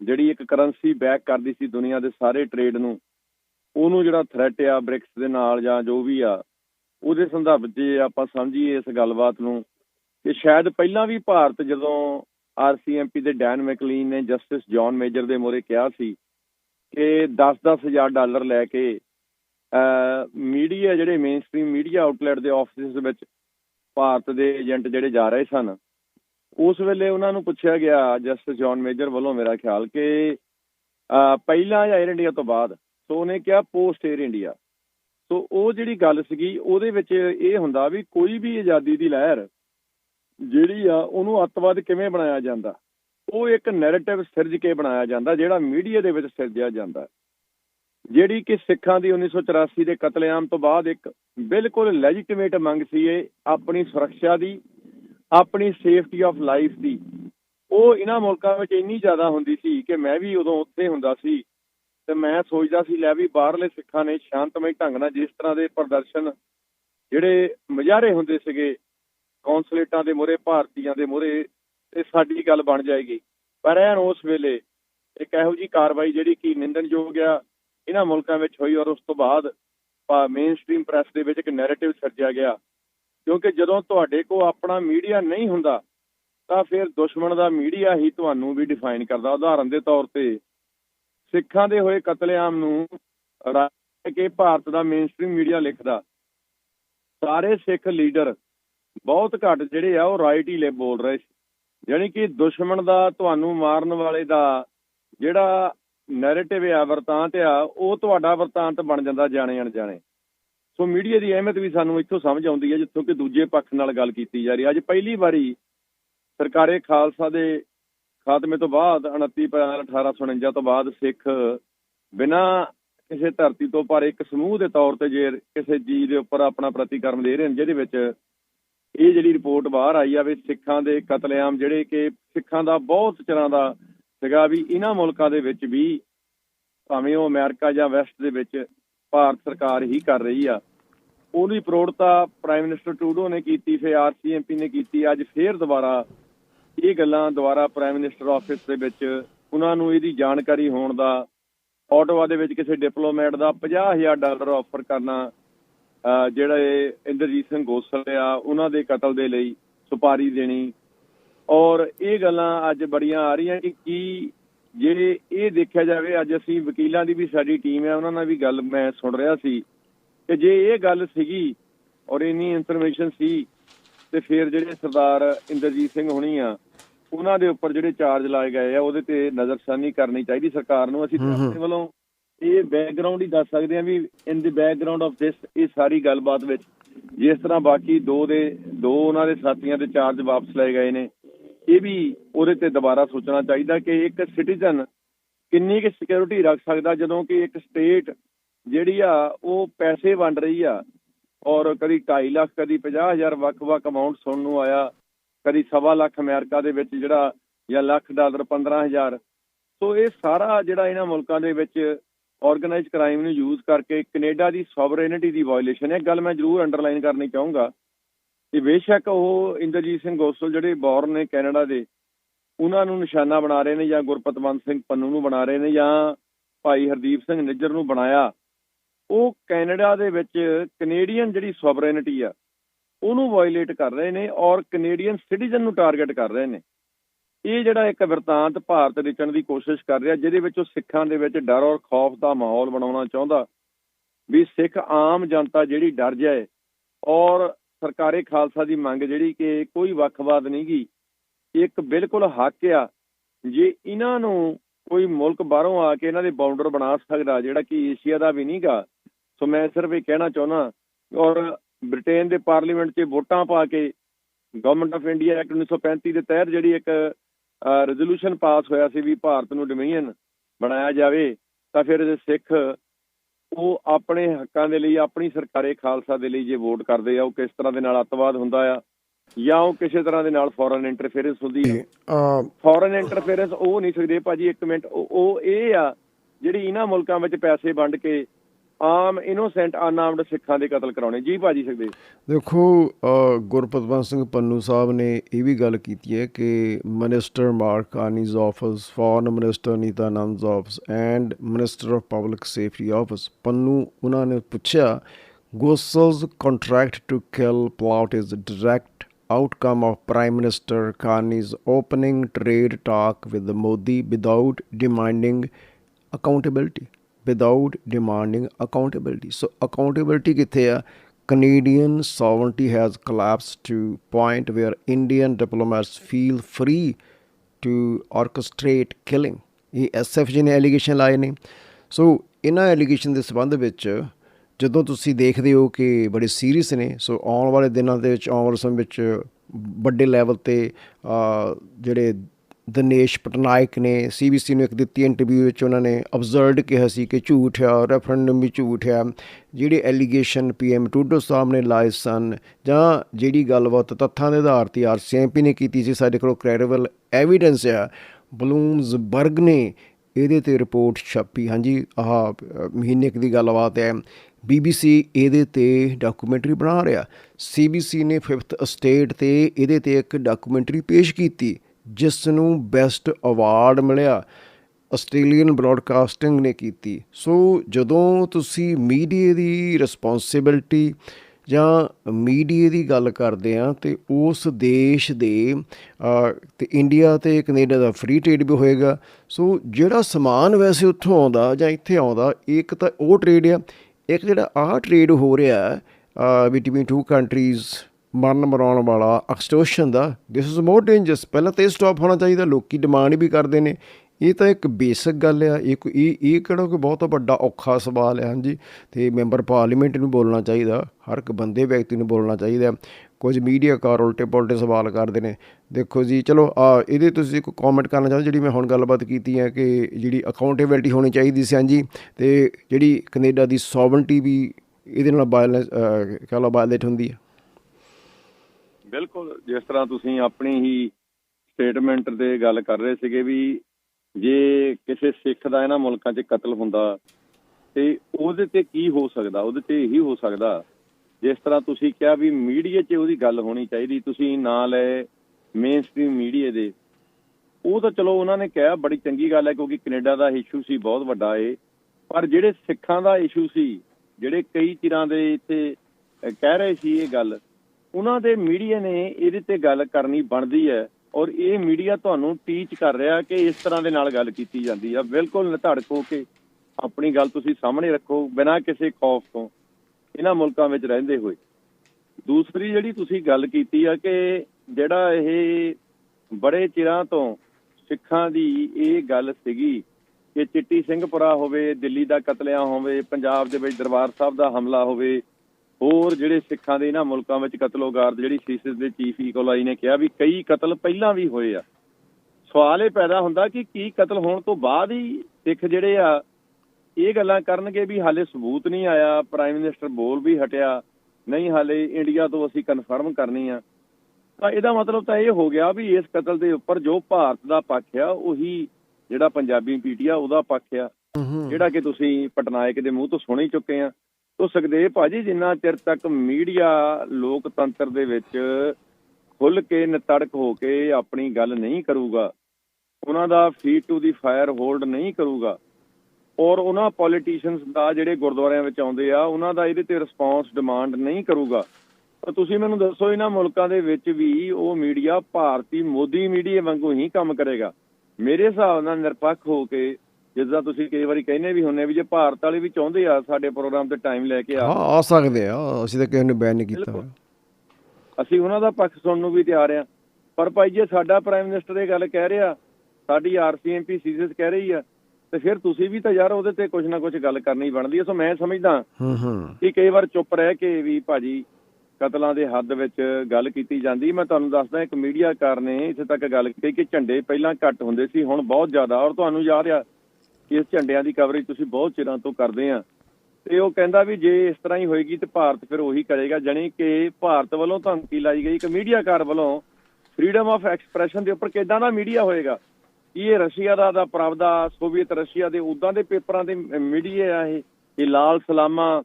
ਜਿਹੜੀ ਇੱਕ ਕਰੰਸੀ ਬੈਕ ਕਰਦੀ ਸੀ ਦੁਨੀਆ ਦੇ ਸਾਰੇ ਟ੍ਰੇਡ ਨੂੰ, ਉਹਨੂੰ ਜਿਹੜਾ ਥ੍ਰੈਟ ਆ ਬ੍ਰਿਕਸ ਦੇ ਨਾਲ ਜਾਂ ਜੋ ਵੀ ਆ, ਉਹਦੇ ਸੰਦਰਭ 'ਚ ਆਪਾਂ ਸਮਝੀਏ ਇਸ ਗੱਲਬਾਤ ਨੂੰ, ਕਿ ਸ਼ਾਇਦ ਪਹਿਲਾਂ ਵੀ ਭਾਰਤ ਜਦੋਂ ਆਰਸੀਐਮਪੀ ਦੇ ਡੈਨ ਮੈਕਲੀਨ ਨੇ ਜਸਟਿਸ ਜੌਨ ਮੇਜਰ ਦੇ ਮੋਰੇ ਕਿਹਾ ਸੀ ਕਿ 10-10 ਹਜ਼ਾਰ ਡਾਲਰ ਲੈ ਕੇ ਮੀਡੀਆ ਜਿਹੜੇ ਮੇਨਸਟ੍ਰੀਮ ਮੀਡੀਆ ਆਊਟਲੈਟ ਦੇ ਆਫਿਸਿਸ ਵਿੱਚ ਭਾਰਤ ਦੇ ਏਜੰਟ ਜਿਹੜੇ ਜਾ ਰਹੇ ਸਨ, ਉਸ ਵੇਲੇ ਉਹਨਾਂ ਨੂੰ ਪੁੱਛਿਆ ਗਿਆ ਜਸਟਿਸ ਜੌਨ ਮੇਜਰ ਵੱਲੋਂ ਮੇਰਾ ਖਿਆਲ ਕਿ ਪਹਿਲਾਂ ਜਾਂ 에ਅਰ ਇੰਡੀਆ ਤੋਂ ਬਾਅਦ, ਸੋ ਉਹਨੇ ਕਿਹਾ ਪੋਸਟ 에ਅਰ ਇੰਡੀਆ ਸੋ ਉਹ ਜਿਹੜੀ ਗੱਲ ਸੀਗੀ, ਉਹਦੇ ਵਿੱਚ ਇਹ ਹੁੰਦਾ ਵੀ ਕੋਈ ਵੀ ਆਜ਼ਾਦੀ ਦੀ ਲਹਿਰ ਜਿਹੜੀ ਆ, ਉਹਨੂੰ ਅੱਤਵਾਦ ਕਿਵੇਂ ਬਣਾਇਆ ਜਾਂਦਾ? ਉਹ ਇੱਕ ਨੈਰੇਟਿਵ ਸਿਰਜ ਕੇ ਬਣਾਇਆ ਜਾਂਦਾ, ਜਿਹੜਾ ਮੀਡੀਆ ਦੇ ਵਿੱਚ ਸਿਰਜਿਆ ਜਾਂਦਾ। ਜਿਹੜੀ ਕਿ ਸਿੱਖਾਂ ਦੀ 1984 ਦੇ ਕਤਲੇਆਮ ਤੋਂ ਬਾਅਦ ਇੱਕ ਬਿਲਕੁਲ ਲੈਜੀਟਿਮੇਟ ਮੰਗ ਸੀ ਇਹ, ਆਪਣੀ ਸੁਰੱਖਿਆ ਦੀ, ਆਪਣੀ ਸੇਫਟੀ ਆਫ ਲਾਈਫ ਦੀ। ਉਹ ਇਹਨਾਂ ਮੁਲਕਾਂ ਵਿੱਚ ਇੰਨੀ ਜ਼ਿਆਦਾ ਹੁੰਦੀ ਸੀ ਕਿ ਮੈਂ ਵੀ ਉਦੋਂ ਉੱਥੇ ਹੁੰਦਾ ਸੀ ਤੇ ਮੈਂ ਸੋਚਦਾ ਸੀ, ਲੈ ਵੀ ਬਾਹਰਲੇ ਸਿੱਖਾਂ ਨੇ ਸ਼ਾਂਤਮਈ ਢੰਗ ਨਾਲ ਜਿਸ ਤਰ੍ਹਾਂ ਦੇ ਪ੍ਰਦਰਸ਼ਨ ਜਿਹੜੇ ਮੁਜ਼ਾਹਰੇ ਹੁੰਦੇ ਸੀਗੇ, ਕੌਂਸਲੇਟਾਂ ਦੇ ਮੂਹਰੇ, ਭਾਰਤੀਆਂ ਦੇ ਮੂਹਰੇ, ਤੇ ਸਾਡੀ ਗੱਲ ਬਣ ਜਾਏਗੀ। ਪਰ ਐਨ ਉਸ ਵੇਲੇ ਇੱਕ ਇਹੋ ਜੀ ਕਾਰਵਾਈ ਜਿਹੜੀ ਕਿ ਨਿੰਦਣਯੋਗ ਆ ਇਹਨਾਂ ਮੁਲਕਾਂ ਵਿੱਚ ਹੋਈ ਔਰ ਉਸ ਤੋਂ ਬਾਅਦ ਮੇਨ ਸਟ੍ਰੀਮ ਪ੍ਰੈਸ ਦੇ ਵਿੱਚ ਇੱਕ ਨੈਰੇਟਿਵ ਸਿਰਜਿਆ ਗਿਆ। ਕਿਉਂਕਿ ਜਦੋਂ ਤੁਹਾਡੇ ਕੋਲ ਆਪਣਾ ਮੀਡੀਆ ਨਹੀਂ ਹੁੰਦਾ, ਤਾਂ ਫਿਰ ਦੁਸ਼ਮਣ ਦਾ ਮੀਡੀਆ ਹੀ ਤੁਹਾਨੂੰ ਵੀ ਡਿਫਾਈਨ ਕਰਦਾ। ਉਦਾਹਰਨ ਦੇ ਤੌਰ ਤੇ ਸਿੱਖਾਂ ਦੇ ਹੋਏ ਕਤਲੇਆਮ ਨੂੰ ਰਾ- ਕਿ ਭਾਰਤ ਦਾ ਮੇਨਸਟ੍ਰੀਮ ਮੀਡੀਆ ਲਿਖਦਾ। ਸਾਰੇ ਸਿੱਖ ਲੀਡਰ ਬਹੁਤ ਘੱਟ ਜਿਹੜੇ ਆ ਉਹ ਰਾਈਟ ਹੀ ਲੈ ਬੋਲ ਰਹੇ ਸੀ। ਯਾਨੀ ਕਿ ਦੁਸ਼ਮਣ ਦਾ ਤੁਹਾਨੂੰ ਮਾਰਨ ਵਾਲੇ ਦਾ ਜਿਹੜਾ ਨੈਰੇਟਿਵ ਆ, ਵਰਤਾਂਤ ਆ, ਉਹ ਤੁਹਾਡਾ ਵਰਤਾਂਤ ਬਣ ਜਾਂਦਾ ਜਾਣੇ ਅਣਜਾਣੇ। ਸੋ ਮੀਡੀਆ ਦੀ ਅਹਿਮੀਅਤ ਵੀ ਸਾਨੂੰ ਇੱਥੋਂ ਸਮਝ ਆਉਂਦੀ ਹੈ, ਜਿੱਥੋਂ ਕਿ ਦੂਜੇ ਪੱਖ ਨਾਲ ਗੱਲ ਕੀਤੀ ਜਾ ਰਹੀ ਹੈ। ਅੱਜ ਪਹਿਲੀ ਵਾਰੀ ਸਰਕਾਰੇ ਖਾਲਸਾ ਦੇ ਖਾਤਮੇ ਤੋਂ ਬਾਅਦ 29 ਅਪ੍ਰੈਲ 1849 ਤੋਂ ਬਾਅਦ ਸਿੱਖ ਬਿਨਾਂ ਕਿਸੇ ਧਰਤੀ ਤੋਂ ਪਰ ਇੱਕ ਸਮੂਹ ਦੇ ਤੌਰ ਤੇ ਜੇ ਕਿਸੇ ਚੀਜ਼ ਦੇ ਉੱਪਰ ਆਪਣਾ ਪ੍ਰਤੀਕਰਮ ਦੇ ਰਹੇ ਨੇ, ਜਿਹਦੇ ਵਿੱਚ ਇਹ ਜਿਹੜੀ ਰਿਪੋਰਟ ਬਾਹਰ ਆਈ ਆ ਵੀ ਸਿੱਖਾਂ ਦੇ ਕਤਲੇਆਮ ਜਿਹੜੇ ਕਿ ਸਿੱਖਾਂ ਦਾ ਬਹੁਤ ਚਿਰਾਂ ਦਾ ਸੀਗਾ ਵੀ ਇਹਨਾਂ ਮੁਲਕਾਂ ਦੇ ਵਿੱਚ ਵੀ ਭਾਵੇਂ ਉਹ ਅਮਰੀਕਾ ਜਾਂ ਵੈਸਟ ਦੇ ਵਿੱਚ ਭਾਰਤ ਸਰਕਾਰ ਹੀ ਕਰ ਰਹੀ ਆ। ਉਹਦੀ ਪ੍ਰੋੜਤਾ ਪ੍ਰਾਈਮ ਮਿਨਿਸਟਰ ਟਰੂਡੋ ਨੇ ਕੀਤੀ, ਫਿਰ ਆਰਸੀਐਮਪੀ ਨੇ ਕੀਤੀ, ਅੱਜ ਫੇਰ ਦੁਬਾਰਾ ਇਹ ਗੱਲਾਂ ਦੁਬਾਰਾ ਪ੍ਰਾਈਮ ਮਿਨਿਸਟਰ ਆਫਿਸ ਦੇ ਵਿੱਚ ਉਹਨਾਂ ਨੂੰ ਇਹਦੀ ਜਾਣਕਾਰੀ ਹੋਣ ਦਾ ਆਟੋਵਾ ਦੇ ਵਿੱਚ ਕਿਸੇ ਡਿਪਲੋਮੈਟ ਦਾ 50000 ਡਾਲਰ ਆਫਰ ਕਰਨਾ ਜਿਹੜਾ ਜਿਹੜੇ ਇੰਦਰਜੀਤ ਸਿੰਘ ਗੋਸਲ ਆ, ਉਹਨਾਂ ਦੇ ਕਤਲ ਦੇ ਲਈ ਸੁਪਾਰੀ ਦੇਣੀ ਔਰ ਇਹ ਗੱਲਾਂ ਅੱਜ ਬੜੀਆਂ ਆ ਰਹੀਆਂ ਕਿ ਕੀ ਜੇ ਇਹ ਦੇਖਿਆ ਜਾਵੇ ਅੱਜ ਅਸੀਂ ਵਕੀਲਾਂ ਦੀ ਵੀ ਸਾਡੀ ਟੀਮ ਹੈ ਉਹਨਾਂ ਨਾਲ ਵੀ ਗੱਲ ਮੈਂ ਸੁਣ ਰਿਹਾ ਸੀ ਕਿ ਜੇ ਇਹ ਗੱਲ ਸੀਗੀ ਔਰ ਇੰਨੀ ਇਨਫੋਰਮੇਸ਼ਨ ਸੀ ਤੇ ਫਿਰ ਜਿਹੜੇ ਸਰਦਾਰ ਇੰਦਰਜੀਤ ਸਿੰਘ ਹੋਣੀ ਆ ਉਹਨਾਂ ਦੇ ਉੱਪਰ ਜਿਹੜੇ ਚਾਰਜ ਲਾਏ ਗਏ ਆ ਉਹਦੇ ਤੇ ਨਜ਼ਰਸਾਨੀ ਕਰਨੀ ਚਾਹੀਦੀ ਸਰਕਾਰ ਨੂੰ। ਅਸੀਂ ਆਪਣੇ ਵੱਲੋਂ ਇਹ ਬੈਕਗ੍ਰਾਉਂਡ ਹੀ ਦੱਸ ਸਕਦੇ ਹਾਂ ਵੀ in the background of this ਇਹ ਸਾਰੀ ਗੱਲਬਾਤ ਵਿੱਚ ਜਿਸ ਤਰ੍ਹਾਂ ਬਾਕੀ ਦੋ ਦੇ ਦੋ ਉਹਨਾਂ ਦੇ ਸਾਥੀਆਂ ਦੇ ਚਾਰਜ ਵਾਪਸ ਲਏ ਗਏ ਨੇ ਇਹ ਵੀ ਉਹਦੇ ਤੇ ਦੁਬਾਰਾ ਸੋਚਣਾ ਚਾਹੀਦਾ ਕਿ ਇੱਕ ਸਿਟੀਜ਼ਨ ਕਿੰਨੀ ਕਿ ਸਿਕਿਉਰਿਟੀ ਰੱਖ ਸਕਦਾ ਜਦੋਂ ਕਿ ਇੱਕ ਸਟੇਟ ਜਿਹੜੀ ਆ, ਉਹ ਪੈਸੇ ਵੰਡ ਰਹੀ ਆ ਔਰ ਕਦੀ 2.5 ਲੱਖ, ਕਦੀ 50000 ਵੱਖ-ਵੱਖ ਅਮਾਉਂਟ ਸੁਣਨ ਨੂੰ ਆਇਆ, ਕਦੀ ਸਵਾ ਲੱਖ ਅਮਰੀਕਾ ਦੇ ਵਿੱਚ ਜਿਹੜਾ ਜਾਂ ਲੱਖ ਡਾਲਰ 15000 ਸੋ ਇਹ ਸਾਰਾ ਜਿਹੜਾ ਇਹਨਾਂ ਮੁਲਕਾਂ ਦੇ ਵਿੱਚ ਆਰਗੇਨਾਈਜ਼ਡ ਕ੍ਰਾਈਮ ਨੂੰ ਯੂਜ਼ ਕਰਕੇ ਕੈਨੇਡਾ ਦੀ ਸੋਵਰੇਨਿਟੀ ਦੀ ਵਾਇਓਲੇਸ਼ਨ ਹੈ। ਗੱਲ ਮੈਂ ਜ਼ਰੂਰ ਅੰਡਰਲਾਈਨ ਕਰਨੀ ਚਾਹੂੰਗਾ। ਤੇ ਬੇਸ਼ੱਕ ਉਹ ਇੰਦਰਜੀਤ ਸਿੰਘ ਗੋਸਲ ਜਿਹੜੇ ਬੌਰਨ ਨੇ ਕੈਨੇਡਾ ਦੇ, ਉਹਨਾਂ ਨੂੰ ਨਿਸ਼ਾਨਾ ਬਣਾ ਰਹੇ ਨੇ ਜਾਂ ਗੁਰਪਤਵੰਤ ਸਿੰਘ ਪੰਨੂ ਨੂੰ ਬਣਾ ਰਹੇ ਨੇ ਜਾਂ ਭਾਈ ਹਰਦੀਪ ਸਿੰਘ ਨਿੱਜਰ ਨੂੰ ਬਣਾਇਆ। ਉਹ ਕੈਨੇਡਾ ਦੇ ਵਿੱਚ ਕੈਨੇਡੀਅਨ ਜਿਹੜੀ ਸੋਵਰੇਨਿਟੀ ਆ, ਉਹਨੂੰ ਵਾਇਲੇਟ ਕਰ ਰਹੇ ਨੇ ਔਰ ਕੈਨੇਡੀਅਨ ਸਿਟੀਜ਼ਨ ਨੂੰ ਟਾਰਗੇਟ ਕਰ ਰਹੇ ਨੇ। ਇਹ ਜਿਹੜਾ ਇੱਕ ਵਰਤਾਂਤ ਭਾਰਤ ਰਚਣ ਦੀ ਕੋਸ਼ਿਸ਼ ਕਰ ਰਿਹਾ, ਜਿਹਦੇ ਵਿੱਚ ਉਹ ਸਿੱਖਾਂ ਦੇ ਵਿੱਚ ਡਰ ਔਰ ਖੌਫ ਦਾ ਮਾਹੌਲ ਬਣਾਉਣਾ ਚਾਹੁੰਦਾ, ਵੀ ਸਿੱਖ ਆਮ ਜਨਤਾ ਜਿਹੜੀ ਡਰ ਜਾਏ ਔਰ ਸਰਕਾਰੇ ਖਾਲਸਾ ਦੀ ਮੰਗ ਜਿਹੜੀ ਕਿ ਕੋਈ ਵੱਖਵਾਦ ਨਹੀਂ ਇੱਕ ਬਿਲਕੁਲ ਹੱਕ ਆ, ਜੇ ਇਹਨਾਂ ਨੂੰ ਕੋਈ ਮੁਲਕ ਬਾਹਰੋਂ ਆ ਕੇ ਇਹਨਾਂ ਦੇ ਬਾਉਂਡਰ ਬਣਾ ਸਕਦਾ, ਜਿਹੜਾ ਕਿ ਏਸ਼ੀਆ ਦਾ ਵੀ ਨਹੀਂਗਾ ਸੋ ਮੈਂ ਸਿਰਫ ਇਹ ਕਹਿਣਾ ਚਾਹੁੰਦਾ, ਔਰ ਬ੍ਰਿਟੇਨ ਦੇ ਪਾਰਲੀਮੈਂਟ 'ਚ ਵੋਟਾਂ ਪਾ ਕੇ ਗਵਰਨਮੈਂਟ ਆਫ ਇੰਡੀਆ ਐਕਟ 1935 ਦੇ ਤਹਿਤ ਜਿਹੜੀ ਇੱਕ ਰੈਜ਼ੋਲੂਸ਼ਨ ਪਾਸ ਹੋਇਆ ਸੀ ਵੀ ਭਾਰਤ ਨੂੰ ਡੋਮੀਨੀਅਨ ਬਣਾਇਆ ਜਾਵੇ, ਤਾਂ ਫਿਰ ਸਿੱਖ ਉਹ ਆਪਣੇ ਹੱਕਾਂ ਦੇ ਲਈ ਆਪਣੀ ਸਰਕਾਰੇ ਖਾਲਸਾ ਦੇ ਲਈ ਜੇ ਵੋਟ ਕਰਦੇ ਆ ਉਹ ਕਿਸ ਤਰ੍ਹਾਂ ਦੇ ਨਾਲ ਅੱਤਵਾਦ ਹੁੰਦਾ ਆ? ਜਾਂ ਉਹ ਕਿਸੇ ਤਰ੍ਹਾਂ ਦੇ ਨਾਲ ਫੋਰਨ ਇੰਟਰਫੇਰੈਂਸ ਹੁੰਦੀ ਹੈ ਫੋਰਨ ਇੰਟਰਫੇਰੈਂਸ ਉਹ ਨਹੀਂ ਸਕਦੇ ਭਾਜੀ ਇੱਕ ਮਿੰਟ ਉਹ ਇਹ ਆ ਜਿਹੜੀ ਇਹਨਾਂ ਮੁਲਕਾਂ ਵਿੱਚ ਪੈਸੇ ਵੰਡ ਕੇ ਆਮ ਇਨੋਸੈਂਟ ਅਨਆਰਮਡ ਸਿੱਖਾਂ ਦੇ ਕਤਲ ਕਰਾਉਣੇ। ਜੀ ਭਾਜੀ ਸਕਦੇ ਦੇਖੋ ਗੁਰਪਤਵੰਤ ਸਿੰਘ ਪੰਨੂ ਸਾਹਿਬ ਨੇ ਇਹ ਵੀ ਗੱਲ ਕੀਤੀ ਹੈ ਕਿ minister Mark Carney's office foreign minister Nita Anand office and minister of public safety office Pannun ਉਹਨਾਂ ਨੇ ਪੁੱਛਿਆ Gosal's contract to kill plot is direct outcome of prime minister Carney's opening trade talk with Modi without demanding accountability. Without demanding accountability so accountability ਕਿੱਥੇ ਆ Canadian sovereignty has collapsed to point where Indian diplomats feel free to orchestrate killing ਇਹ SFJ ਨੇ allegation ਲਾਏ ਨੇ ਸੋ ਇਹਨਾਂ allegation ਦੇ ਸਬੰਧ ਵਿੱਚ ਜਦੋਂ ਤੁਸੀਂ ਦੇਖਦੇ ਹੋ ਕਿ ਬੜੇ ਸੀਰੀਅਸ ਨੇ ਸੋ ਆਉਣ ਵਾਲੇ ਦਿਨਾਂ ਦੇ ਵਿੱਚ ਆਉਣ ਵਾਲੇ ਸਮੇਂ ਵਿੱਚ ਵੱਡੇ ਲੈਵਲ ਤੇ ਜਿਹੜੇ ਦਿਨੇਸ਼ ਪਟਨਾਇਕ ਨੇ ਸੀਬੀਸੀ ਨੂੰ ਇੱਕ ਦਿੱਤੀ ਇੰਟਰਵਿਊ ਵਿੱਚ ਉਹਨਾਂ ਨੇ ਅਬਜ਼ਰਵਡ ਕਿਹਾ ਸੀ ਕਿ ਝੂਠ ਆ ਰੈਫਰੈਂਡਮ ਵੀ ਝੂਠ ਆ ਜਿਹੜੇ ਐਲੀਗੇਸ਼ਨ ਪੀਐਮ ਟੂਡੋ ਸਾਹਿਬ ਨੇ ਲਾਏ ਸਨ ਜਾਂ ਜਿਹੜੀ ਗੱਲਬਾਤ ਤੱਥਾਂ ਦੇ ਆਧਾਰ ਤੇ ਆਰਸੀਐਮਪੀ ਨੇ ਕੀਤੀ ਸੀ, ਸਾਡੇ ਕੋਲ ਕ੍ਰੈਡੀਬਲ ਐਵੀਡੈਂਸ ਆ। ਬਲੂਮਸਬਰਗ ਨੇ ਇਹਦੇ ਤੇ ਰਿਪੋਰਟ ਛਾਪੀ। ਹਾਂਜੀ, ਆਹ ਮਹੀਨੇ ਕੁ ਦੀ ਗੱਲਬਾਤ ਹੈ। ਬੀਬੀਸੀ ਇਹਦੇ ਤੇ ਡਾਕੂਮੈਂਟਰੀ ਬਣਾ ਰਿਹਾ। ਸੀਬੀਸੀ ਨੇ 5th ਸਟੇਟ ਤੇ ਇਹਦੇ ਤੇ ਇੱਕ ਡਾਕੂਮੈਂਟਰੀ ਪੇਸ਼ ਕੀਤੀ। ਜਿਸ ਨੂੰ ਬੈਸਟ ਅਵਾਰਡ ਮਿਲਿਆ ਆਸਟ੍ਰੇਲੀਅਨ ਬ੍ਰਾਡਕਾਸਟਿੰਗ ਨੇ ਕੀਤੀ। ਸੋ ਜਦੋਂ ਤੁਸੀਂ ਮੀਡੀਆ ਦੀ ਰਿਸਪੌਂਸਿਬਿਲਟੀ ਜਾਂ ਮੀਡੀਆ ਦੀ ਗੱਲ ਕਰਦੇ ਆ ਤੇ ਉਸ ਦੇਸ਼ ਦੇ ਅ, ਤੇ ਇੰਡੀਆ ਤੇ ਕੈਨੇਡਾ ਦਾ ਫ੍ਰੀ ਟ੍ਰੇਡ ਵੀ ਹੋਏਗਾ। ਸੋ ਜਿਹੜਾ ਸਮਾਨ ਵੈਸੇ ਉੱਥੋਂ ਆਉਂਦਾ ਜਾਂ ਇੱਥੇ ਆਉਂਦਾ ਇੱਕ ਤਾਂ ਉਹ ਟ੍ਰੇਡ ਆ ਇੱਕ ਜਿਹੜਾ ਆਹ ਟ੍ਰੇਡ ਹੋ ਰਿਹਾ ਬਿਟਵੀਨ ਟੂ ਕੰਟਰੀਜ਼ ਮਰਨ ਮਰਾਉਣ ਵਾਲਾ ਐਕਸਟੋਸ਼ਨ ਦਾ। ਦਿਸ ਇਜ਼ ਮੋਰ ਡੇਂਜਰਸ ਪਹਿਲਾਂ ਤੇ ਸਟਾਪ ਹੋਣਾ ਚਾਹੀਦਾ। ਲੋਕੀ ਡਿਮਾਂਡ ਵੀ ਕਰਦੇ ਨੇ। ਇਹ ਤਾਂ ਇੱਕ ਬੇਸਿਕ ਗੱਲ ਆ। ਇਹ ਕੋਈ ਇਹ ਇਹ ਕਿਹੜਾ ਕੋਈ ਬਹੁਤ ਵੱਡਾ ਔਖਾ ਸਵਾਲ ਹੈ ਹਾਂਜੀ। ਤੇ ਮੈਂਬਰ ਪਾਰਲੀਮੈਂਟ ਨੂੰ ਬੋਲਣਾ ਚਾਹੀਦਾ। ਹਰ ਇੱਕ ਬੰਦੇ ਵਿਅਕਤੀ ਨੂੰ ਬੋਲਣਾ ਚਾਹੀਦਾ। ਕੁਝ ਮੀਡੀਆਕਾਰ ਉਲਟੇ ਪੁਲਟੇ ਸਵਾਲ ਕਰਦੇ ਨੇ। ਦੇਖੋ ਜੀ, ਚਲੋ, ਆ, ਇਹਦੇ ਤੁਸੀਂ ਕੋਈ ਕਮੈਂਟ ਕਰਨਾ ਚਾਹੁੰਦੇ ਜਿਹੜੀ ਮੈਂ ਹੁਣ ਗੱਲਬਾਤ ਕੀਤੀ ਹੈ ਕਿ ਜਿਹੜੀ ਅਕਾਊਂਟੇਬਿਲਟੀ ਹੋਣੀ ਚਾਹੀਦੀ ਸੀ, ਹਾਂਜੀ। ਤੇ ਜਿਹੜੀ ਕੈਨੇਡਾ ਦੀ ਸੋਵਰਨਟੀ ਵੀ ਇਹਦੇ ਨਾਲ ਬਾਇਲੈਂਸ ਕਹ ਲਓ ਬਾਇਲੇਟ ਹੁੰਦੀ ਹੈ ਬਿਲਕੁਲ, ਜਿਸ ਤਰ੍ਹਾਂ ਤੁਸੀਂ ਆਪਣੀ ਹੀ ਸਟੇਟਮੈਂਟ ਦੇ ਗੱਲ ਕਰ ਰਹੇ ਸੀਗੇ ਵੀ ਜੇ ਕਿਸੇ ਸਿੱਖ ਦਾ ਇਹਨਾਂ ਮੁਲਕਾਂ 'ਚ ਕਤਲ ਹੁੰਦਾ ਤੇ ਉਹਦੇ ਤੇ ਕੀ ਹੋ ਸਕਦਾ? ਉਹਦੇ ਤੇ ਇਹੀ ਹੋ ਸਕਦਾ। ਜਿਸ ਤਰ੍ਹਾਂ ਤੁਸੀਂ ਕਿਹਾ ਵੀ ਮੀਡੀਆ 'ਚ ਉਹਦੀ ਗੱਲ ਹੋਣੀ ਚਾਹੀਦੀ, ਤੁਸੀਂ ਨਾਂ ਲੈ ਮੇਨ ਸਟ੍ਰੀਮ ਮੀਡੀਆ ਦੇ। ਉਹ ਤਾਂ ਚਲੋ ਉਹਨਾਂ ਨੇ ਕਿਹਾ, ਬੜੀ ਚੰਗੀ ਗੱਲ ਹੈ ਕਿਉਂਕਿ ਕੈਨੇਡਾ ਦਾ ਇਸ਼ੂ ਸੀ, ਬਹੁਤ ਵੱਡਾ ਏ ਪਰ ਜਿਹੜੇ ਸਿੱਖਾਂ ਦਾ ਇਸ਼ੂ ਸੀ, ਜਿਹੜੇ ਕਈ ਚਿਰਾਂ ਦੇ ਇੱਥੇ ਕਹਿ ਰਹੇ ਸੀ ਇਹ ਗੱਲ ਉਹਨਾਂ ਦੇ ਮੀਡੀਆ ਨੇ ਇਹਦੇ ਤੇ ਗੱਲ ਕਰਨੀ ਬਣਦੀ ਹੈ ਔਰ ਇਹ ਮੀਡੀਆ ਤੁਹਾਨੂੰ ਟੀਚ ਕਰ ਰਿਹਾ ਕਿ ਇਸ ਤਰ੍ਹਾਂ ਦੇ ਨਾਲ ਗੱਲ ਕੀਤੀ ਜਾਂਦੀ ਆ। ਬਿਲਕੁਲ ਨਿਧੜਕ ਹੋ ਕੇ ਆਪਣੀ ਗੱਲ ਤੁਸੀਂ ਸਾਹਮਣੇ ਰੱਖੋ, ਬਿਨਾਂ ਕਿਸੇ ਖੌਫ ਤੋਂ ਇਹਨਾਂ ਮੁਲਕਾਂ ਵਿੱਚ ਰਹਿੰਦੇ ਹੋਏ। ਦੂਸਰੀ ਜਿਹੜੀ ਤੁਸੀਂ ਗੱਲ ਕੀਤੀ ਆ ਕਿ ਜਿਹੜਾ ਇਹ ਬੜੇ ਚਿਰਾਂ ਤੋਂ ਸਿੱਖਾਂ ਦੀ ਇਹ ਗੱਲ ਸੀਗੀ ਕਿ ਚਿੱਟੀ ਸਿੰਘਪੁਰਾ ਹੋਵੇ, ਦਿੱਲੀ ਦਾ ਕਤਲੇਆਮ ਹੋਵੇ, ਪੰਜਾਬ ਦੇ ਵਿੱਚ ਦਰਬਾਰ ਸਾਹਿਬ ਦਾ ਹਮਲਾ ਹੋਵੇ ਹੋਰ ਜਿਹੜੇ ਸਿੱਖਾਂ ਦੇ ਇਹਨਾਂ ਮੁਲਕਾਂ ਵਿੱਚ ਕਤਲੋਗਾਰ ਜਿਹੜੀ ਸੀਸਿਸ ਦੇ ਚੀਫ ਇਕੋਲਾਈ ਨੇ ਕਿਹਾ ਵੀ ਕਈ ਕਤਲ ਪਹਿਲਾਂ ਵੀ ਹੋਏ ਆ। ਸਵਾਲ ਇਹ ਪੈਦਾ ਹੁੰਦਾ ਕਿ ਕੀ ਕਤਲ ਹੋਣ ਤੋਂ ਬਾਅਦ ਹੀ ਸਿੱਖ ਜਿਹੜੇ ਆ ਇਹ ਗੱਲਾਂ ਕਰਨਗੇ ਵੀ ਹਾਲੇ ਸਬੂਤ ਨਹੀਂ ਆਇਆ ਪ੍ਰਾਈਮ ਮਿਨਿਸਟਰ ਬੋਲ ਵੀ ਹਟਿਆ ਨਹੀਂ ਹਾਲੇ ਇੰਡੀਆ ਤੋਂ ਅਸੀਂ ਕਨਫਰਮ ਕਰਨੀ ਆ। ਤਾਂ ਇਹਦਾ ਮਤਲਬ ਤਾਂ ਇਹ ਹੋ ਗਿਆ ਵੀ ਇਸ ਕਤਲ ਦੇ ਉੱਪਰ ਜੋ ਭਾਰਤ ਦਾ ਪੱਖ ਆ ਉਹੀ ਜਿਹੜਾ ਪੰਜਾਬੀ ਪੀਟੀਆ ਉਹਦਾ ਪੱਖ ਆ। ਜਿਹੜਾ ਕਿ ਤੁਸੀਂ ਪਟਨਾਇਕ ਦੇ ਮੂੰਹ ਤੋਂ ਸੁਣ ਹੀ ਚੁੱਕੇ ਆ। ਤੋ ਸੁਖਦੇਵ ਭਾਜੀ, ਜਿੰਨਾ ਚਿਰ ਤੱਕ ਮੀਡੀਆ ਲੋਕਤੰਤਰ ਦੇ ਵਿੱਚ ਖੁੱਲ ਕੇ ਨਿਤੜਕ ਹੋ ਕੇ ਆਪਣੀ ਗੱਲ ਨਹੀਂ ਕਰੂਗਾ, ਉਹਨਾਂ ਦਾ feet to the fire hold ਨਹੀਂ ਕਰੂਗਾ, ਔਰ ਉਹਨਾਂ ਪੋਲੀਟੀਸ਼ੀਅਨਸ ਦਾ ਜਿਹੜੇ ਗੁਰਦੁਆਰਿਆਂ ਵਿੱਚ ਆਉਂਦੇ ਆ, ਉਹਨਾਂ ਦਾ ਇਹਦੇ ਤੇ ਰਿਸਪੌਂਸ ਡਿਮਾਂਡ ਨਹੀਂ ਕਰੂਗਾ। ਤਾਂ ਤੁਸੀਂ ਮੈਨੂੰ ਦੱਸੋ, ਇਹਨਾਂ ਮੁਲਕਾਂ ਦੇ ਵਿੱਚ ਵੀ ਉਹ ਮੀਡੀਆ ਭਾਰਤੀ ਮੋਦੀ ਮੀਡੀਆ ਵਾਂਗੂ ਹੀ ਕੰਮ ਕਰੇਗਾ? ਮੇਰੇ ਹਿਸਾਬ ਨਾਲ ਨਿਰਪੱਖ ਹੋ ਕੇ ਜਿੱਦਾਂ ਤੁਸੀਂ ਕਈ ਵਾਰੀ ਕਹਿੰਦੇ ਵੀ ਹੁੰਨੇ ਵੀ ਜੇ ਭਾਰਤ ਵਾਲੇ ਵੀ ਚਾਹੁੰਦੇ ਆ ਸਾਡੇ ਪ੍ਰੋਗਰਾਮ ਤੇ ਟਾਈਮ ਲੈ ਕੇ ਆ। ਹਾਂ ਆ ਸਕਦੇ ਆ। ਅਸੀਂ ਤਾਂ ਕਿਸੇ ਨੂੰ ਬੈਨ ਨਹੀਂ ਕੀਤਾ। ਅਸੀਂ ਉਹਨਾਂ ਦਾ ਪੱਖ ਸੁਣਨ ਨੂੰ ਵੀ ਤਿਆਰ ਆ। ਪਰ ਭਾਈ ਜੇ ਸਾਡਾ ਪ੍ਰਾਈਮ ਮਿਨਿਸਟਰ ਇਹ ਗੱਲ ਕਹਿ ਰਿਹਾ ਸਾਡੀ ਆਰਸੀਐਮਪੀ ਸੀਜ਼ਸ ਕਹਿ ਰਹੀ ਆ ਤੇ ਫਿਰ ਤੁਸੀਂ ਵੀ ਤਾਂ ਯਾਰ ਉਹਦੇ ਤੇ ਕੁਝ ਨਾ ਕੁਝ ਗੱਲ ਕਰਨੀ ਬਣਦੀ ਆ। ਸੋ ਮੈਂ ਸਮਝਦਾ ਹੂੰ ਹੂੰ। ਕਿ ਕਈ ਵਾਰ ਚੁੱਪ ਰਹਿ ਕੇ ਵੀ ਭਾਜੀ ਕਤਲਾਂ ਦੇ ਹੱਦ ਵਿੱਚ ਗੱਲ ਕੀਤੀ ਜਾਂਦੀ। ਮੈਂ ਤੁਹਾਨੂੰ ਦੱਸਦਾ ਇੱਕ ਮੀਡੀਆਕਾਰ ਨੇ ਇੱਥੇ ਤੱਕ ਗੱਲ ਕੀਤੀ ਕਿ ਝੰਡੇ ਪਹਿਲਾਂ ਘੱਟ ਹੁੰਦੇ ਸੀ ਹੁਣ ਬਹੁਤ ਜ਼ਿਆਦਾ। ਔਰ ਤੁਹਾਨੂੰ ਯਾਦ ਆ ਇਸ ਝੰਡਿਆਂ ਦੀ ਕਵਰੇਜ ਤੁਸੀਂ ਬਹੁਤ ਚਿਰਾਂ ਤੋਂ ਕਰਦੇ ਆ। ਤੇ ਉਹ ਕਹਿੰਦਾ ਵੀ ਜੇ ਇਸ ਤਰ੍ਹਾਂ ਹੀ ਹੋਏਗੀ ਤੇ ਭਾਰਤ ਫਿਰ ਉਹੀ ਕਰੇਗਾ ਜਣੀ ਕਿ ਭਾਰਤ ਵੱਲੋਂ ਧਮਕੀ ਲਾਈ ਗਈ ਕਿ ਮੀਡੀਆਕਾਰ ਵੱਲੋਂ ਫਰੀडम ਆਫ ਐਕਸਪ੍ਰੈਸ਼ਨ ਦੇ ਉੱਪਰ ਕਿਦਾਂ ਦਾ ਮੀਡੀਆ ਹੋਏਗਾ? ਇਹ ਰਸ਼ੀਆ ਦਾ ਦਾ ਪ੍ਰਵਦਾ ਸੋਵੀਅਤ ਰਸ਼ੀਆ ਦੇ ਉਦਾਂ ਦੇ ਪੇਪਰਾਂ ਦੇ ਮੀਡੀਆ ਆ ਇਹ? ਇਹ ਲਾਲ ਸਲਾਮਾ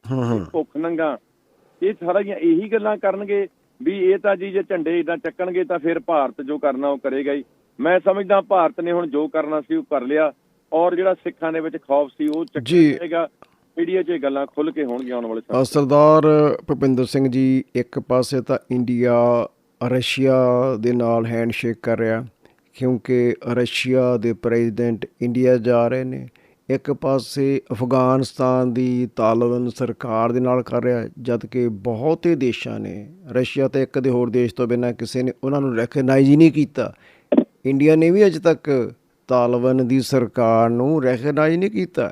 ਭੁੱਖ ਨੰਗਾ। ਇਹ ਸਾਰੀਆਂ ਇਹੀ ਗੱਲਾਂ ਕਰਨਗੇ ਵੀ ਇਹ ਤਾਂ ਜੀ ਜੇ ਝੰਡੇ ਇਦਾਂ ਚੱਕਣਗੇ ਤਾਂ ਫਿਰ ਭਾਰਤ ਜੋ ਕਰਨਾ ਉਹ ਕਰੇਗਾ ਹੀ। ਮੈਂ ਸਮਝਦਾ ਭਾਰਤ ਨੇ ਹੁਣ ਜੋ ਕਰਨਾ ਸੀ ਉਹ ਕਰ ਲਿਆ। ਔਰ ਜਿਹੜਾ ਸਿੱਖਾਂ ਦੇ ਵਿੱਚ ਖੌਫ ਸੀ ਉਹ। ਚੱਕਿਆ ਜਾਏਗਾ ਮੀਡੀਆ 'ਚ ਇਹ ਗੱਲਾਂ ਖੁੱਲ ਕੇ ਹੋਣਗੀਆਂ ਆਉਣ ਵਾਲੇ ਸਮੇਂ ਸਰਦਾਰ ਭੁਪਿੰਦਰ ਸਿੰਘ ਜੀ ਇੱਕ ਪਾਸੇ ਤਾਂ ਇੰਡੀਆ ਰਸ਼ੀਆ ਦੇ ਨਾਲ ਹੈਂਡਸ਼ੇਕ ਕਰ ਰਿਹਾ ਕਿਉਂਕਿ ਰਸ਼ੀਆ ਦੇ ਪ੍ਰੈਜ਼ੀਡੈਂਟ ਇੰਡੀਆ ਜਾ ਰਹੇ ਨੇ। ਇੱਕ ਪਾਸੇ ਅਫਗਾਨਿਸਤਾਨ ਦੀ ਤਾਲਿਬਾਨ ਸਰਕਾਰ ਦੇ ਨਾਲ ਕਰ ਰਿਹਾ ਜਦ ਕਿ ਬਹੁਤੇ ਦੇਸ਼ਾਂ ਨੇ ਰਸ਼ੀਆ ਤੇ ਇੱਕ ਦੇ ਹੋਰ ਦੇਸ਼ ਤੋਂ ਬਿਨਾਂ ਕਿਸੇ ਨੇ ਉਹਨਾਂ ਨੂੰ ਰੈਕਗਨਾਈਜ਼ ਹੀ ਨਹੀਂ ਕੀਤਾ। ਇੰਡੀਆ ਨੇ ਵੀ ਅਜੇ ਤੱਕ ਤਾਲਵਨ ਦੀ ਸਰਕਾਰ ਨੂੰ ਰੈਕਗਨਾਈਜ਼ ਨਹੀਂ ਕੀਤਾ।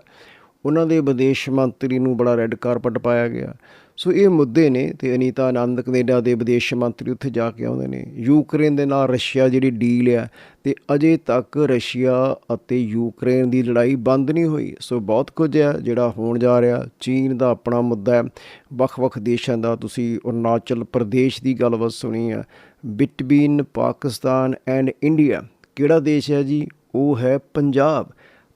ਉਹਨਾਂ ਦੇ ਵਿਦੇਸ਼ ਮੰਤਰੀ ਨੂੰ ਬੜਾ ਰੈੱਡ ਕਾਰਪਟ ਪਾਇਆ ਗਿਆ। ਸੋ ਇਹ ਮੁੱਦੇ ਨੇ ਤੇ ਅਨੀਤਾ ਆਨੰਦ ਕੈਨੇਡਾ ਦੇ ਵਿਦੇਸ਼ ਮੰਤਰੀ ਉੱਥੇ ਜਾ ਕੇ ਆਉਂਦੇ ਨੇ। ਯੂਕਰੇਨ ਦੇ ਨਾਲ ਰਸ਼ੀਆ ਜਿਹੜੀ ਡੀਲ ਆ ਤੇ ਅਜੇ ਤੱਕ ਰਸ਼ੀਆ ਅਤੇ ਯੂਕਰੇਨ ਦੀ ਲੜਾਈ ਬੰਦ ਨਹੀਂ ਹੋਈ। ਸੋ ਬਹੁਤ ਕੁਝ ਹੈ ਜਿਹੜਾ ਹੋਣ ਜਾ ਰਿਹਾ। ਚੀਨ ਦਾ ਆਪਣਾ ਮੁੱਦਾ ਹੈ। ਵੱਖ-ਵੱਖ ਦੇਸ਼ਾਂ ਦਾ ਤੁਸੀਂ ਅਰੁਣਾਚਲ ਪ੍ਰਦੇਸ਼ ਦੀ ਗੱਲਬਾਤ ਸੁਣੀ ਹੈ ਬਿਟਵੀਨ ਪਾਕਿਸਤਾਨ ਐਂਡ ਇੰਡੀਆ ਕਿਹੜਾ ਦੇਸ਼ ਹੈ ਜੀ? ਉਹ ਹੈ ਪੰਜਾਬ।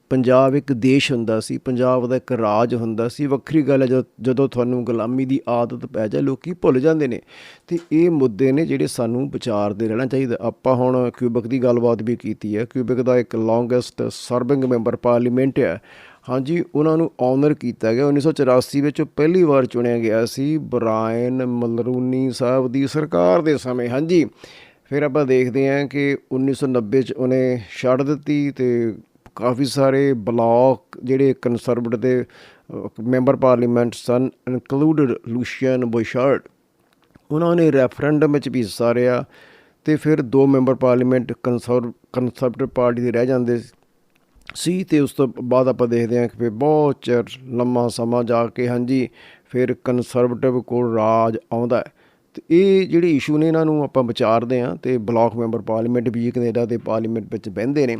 ਪੰਜਾਬ ਇੱਕ ਦੇਸ਼ ਹੁੰਦਾ ਸੀ, ਪੰਜਾਬ ਦਾ ਇੱਕ ਰਾਜ ਹੁੰਦਾ ਸੀ। ਵੱਖਰੀ ਗੱਲ ਹੈ, ਜਦੋਂ ਜਦੋਂ ਤੁਹਾਨੂੰ ਗੁਲਾਮੀ ਦੀ ਆਦਤ ਪੈ ਜਾਏ, ਲੋਕੀ ਭੁੱਲ ਜਾਂਦੇ ਨੇ। ਤੇ ਇਹ ਮੁੱਦੇ ਨੇ ਜਿਹੜੇ ਸਾਨੂੰ ਵਿਚਾਰਦੇ ਰਹਿਣਾ ਚਾਹੀਦਾ। ਆਪਾਂ ਹੁਣ ਕਿਊਬਕ ਦੀ ਗੱਲਬਾਤ ਵੀ ਕੀਤੀ ਹੈ। ਕਿਊਬਕ ਦਾ ਇੱਕ ਲੌਂਗੈਸਟ ਸਰਵਿੰਗ ਮੈਂਬਰ ਪਾਰਲੀਮੈਂਟ ਹੈ। ਹਾਂਜੀ, ਉਹਨਾਂ ਨੂੰ ਆਨਰ ਕੀਤਾ ਗਿਆ। 1984 ਵਿੱਚ ਉਹ ਪਹਿਲੀ ਵਾਰ ਚੁਣਿਆ ਗਿਆ ਸੀ ਬਰਾਇਨ ਮਲਰੂਨੀ ਸਾਹਿਬ ਦੀ ਸਰਕਾਰ ਦੇ ਸਮੇਂ। ਹਾਂਜੀ ਫਿਰ ਆਪਾਂ ਦੇਖਦੇ ਹਾਂ ਕਿ 1990 ਚ ਉਹਨੇ ਛੱਡ ਦਿੱਤੀ ਤੇ ਕਾਫੀ ਸਾਰੇ ਬਲਾਕ ਜਿਹੜੇ ਕੰਸਰਵੇਟਿਵ ਦੇ ਮੈਂਬਰ ਪਾਰਲੀਮੈਂਟ ਸਨ ਇਨਕਲੂਡਡ ਲੂਸ਼ੀਅਨ ਬੁਸ਼ਾਰਡ ਉਹਨਾਂ ਨੇ ਰੈਫਰੈਂਡਮ ਵਿੱਚ ਵੀ ਹਿੱਸਾ ਲਿਆ ਤੇ ਫਿਰ ਦੋ ਮੈਂਬਰ ਪਾਰਲੀਮੈਂਟ ਕੰਸਰ ਕੰਸਰਵੇਟਿਵ ਪਾਰਟੀ ਦੇ ਰਹਿ ਜਾਂਦੇ ਸੀ ਤੇ ਉਸ ਤੋਂ ਬਾਅਦ ਆਪਾਂ ਦੇਖਦੇ ਹਾਂ ਕਿ ਫਿਰ ਬਹੁਤ ਚਿਰ ਲੰਮਾ ਸਮਾਂ ਜਾ ਕੇ ਹਾਂਜੀ, ਫਿਰ ਕੰਸਰਵਟਿਵ ਕੋਲ ਰਾਜ ਆਉਂਦਾ ਹੈ। ਤੇ ਇਹ ਜਿਹੜੇ ਇਸ਼ੂ ਨੇ, ਇਹਨਾਂ ਨੂੰ ਆਪਾਂ ਵਿਚਾਰਦੇ ਹਾਂ ਤੇ ਬਲਾਕ ਮੈਂਬਰ ਪਾਰਲੀਮੈਂਟ ਵੀ ਕੈਨੇਡਾ ਦੇ ਪਾਰਲੀਮੈਂਟ ਵਿੱਚ ਬਹਿੰਦੇ ਨੇ।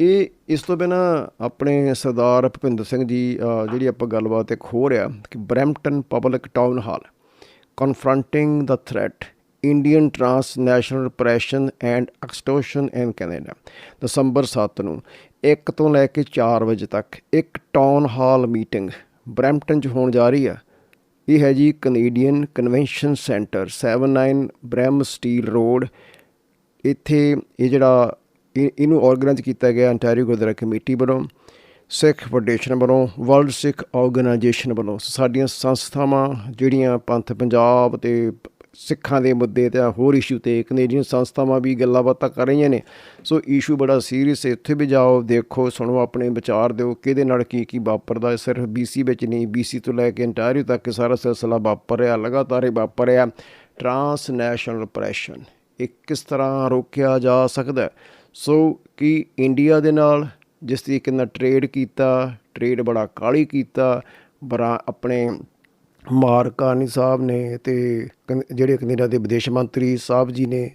ਇਹ ਇਸ ਤੋਂ ਬਿਨਾ ਆਪਣੇ ਸਰਦਾਰ ਭੁਪਿੰਦਰ ਸਿੰਘ ਜੀ ਜਿਹੜੀ ਆਪਾਂ ਗੱਲਬਾਤ ਇੱਕ ਹੋ ਰਿਹਾ ਕਿ Brampton public town hall confronting the threat Indian transnational repression and extortion in Canada ਦਸੰਬਰ 7 ਨੂੰ 1 ਤੋਂ ਲੈ ਕੇ 4 ਵਜੇ ਤੱਕ ਇੱਕ ਟਾਊਨ ਹਾਲ ਮੀਟਿੰਗ ਬਰੈਂਪਟਨ 'ਚ ਹੋਣ ਜਾ ਰਹੀ ਆ। ਇਹ ਹੈ ਜੀ Canadian convention centre 79 Bramsteele road ਇੱਥੇ ਇਹ ਜਿਹੜਾ ਇਹ- ਇਹਨੂੰ ਆਰਗੇਨਾਈਜ਼ ਕੀਤਾ ਗਿਆ ਅੰਟਾਰੀਓ ਗੁਰਦੁਆਰਾ ਕਮੇਟੀ ਵੱਲੋਂ ਸਿੱਖ ਫੈਡਰੇਸ਼ਨ ਵੱਲੋਂ ਵਰਲਡ ਸਿੱਖ ਆਰਗੇਨਾਈਜੇਸ਼ਨ ਵੱਲੋਂ। ਸਾਡੀਆਂ ਸੰਸਥਾਵਾਂ ਜਿਹੜੀਆਂ ਪੰਥ ਪੰਜਾਬ ਤੇ ਸਿੱਖਾਂ ਦੇ ਮੁੱਦੇ ਤੇ ਹੋਰ ਇਸ਼ੂ ਤੇ ਕੈਨੇਡੀਅਨ ਸੰਸਥਾਵਾਂ ਵੀ ਗੱਲਾਂ ਬਾਤਾਂ ਕਰ ਰਹੀਆਂ ਨੇ। ਸੋ ਇਸ਼ੂ ਬੜਾ ਸੀਰੀਅਸ ਹੈ। ਇੱਥੇ ਵੀ ਜਾਓ, ਦੇਖੋ, ਸੁਣੋ ਆਪਣੇ ਵਿਚਾਰ ਦਿਓ, ਕਿਹਦੇ ਨਾਲ ਕੀ ਕੀ ਵਾਪਰਦਾ ਹੈ। ਸਿਰਫ ਬੀਸੀ ਵਿੱਚ ਨਹੀਂ ਬੀਸੀ ਤੋਂ ਲੈ ਕੇ ਅੰਟਾਰੀਓ ਤੱਕ ਸਾਰਾ ਸਿਲਸਿਲਾ ਵਾਪਰ ਰਿਹਾ, ਲਗਾਤਾਰ ਇਹ ਵਾਪਰ ਰਿਹਾ। ਟਰਾਂਸਨੈਸ਼ਨਲ ਪ੍ਰੈਸ਼ਨ ਇਹ ਕਿਸ ਤਰ੍ਹਾਂ ਰੋਕਿਆ ਜਾ ਸਕਦਾ ਸੋ ਕਿ ਇੰਡੀਆ ਦੇ ਨਾਲ ਜਿਸ ਤਰੀਕੇ ਨਾਲ ਟ੍ਰੇਡ ਕੀਤਾ ਟ੍ਰੇਡ ਬੜਾ ਕਾਲੀ ਕੀਤਾ ਬੜਾ ਆਪਣੇ ਮਾਰਕਾਨੀ ਸਾਹਿਬ ਨੇ ਤੇ ਕਨ- ਜਿਹੜੇ ਕੈਨੇਡਾ ਦੇ ਵਿਦੇਸ਼ ਮੰਤਰੀ ਸਾਹਿਬ ਜੀ ਨੇ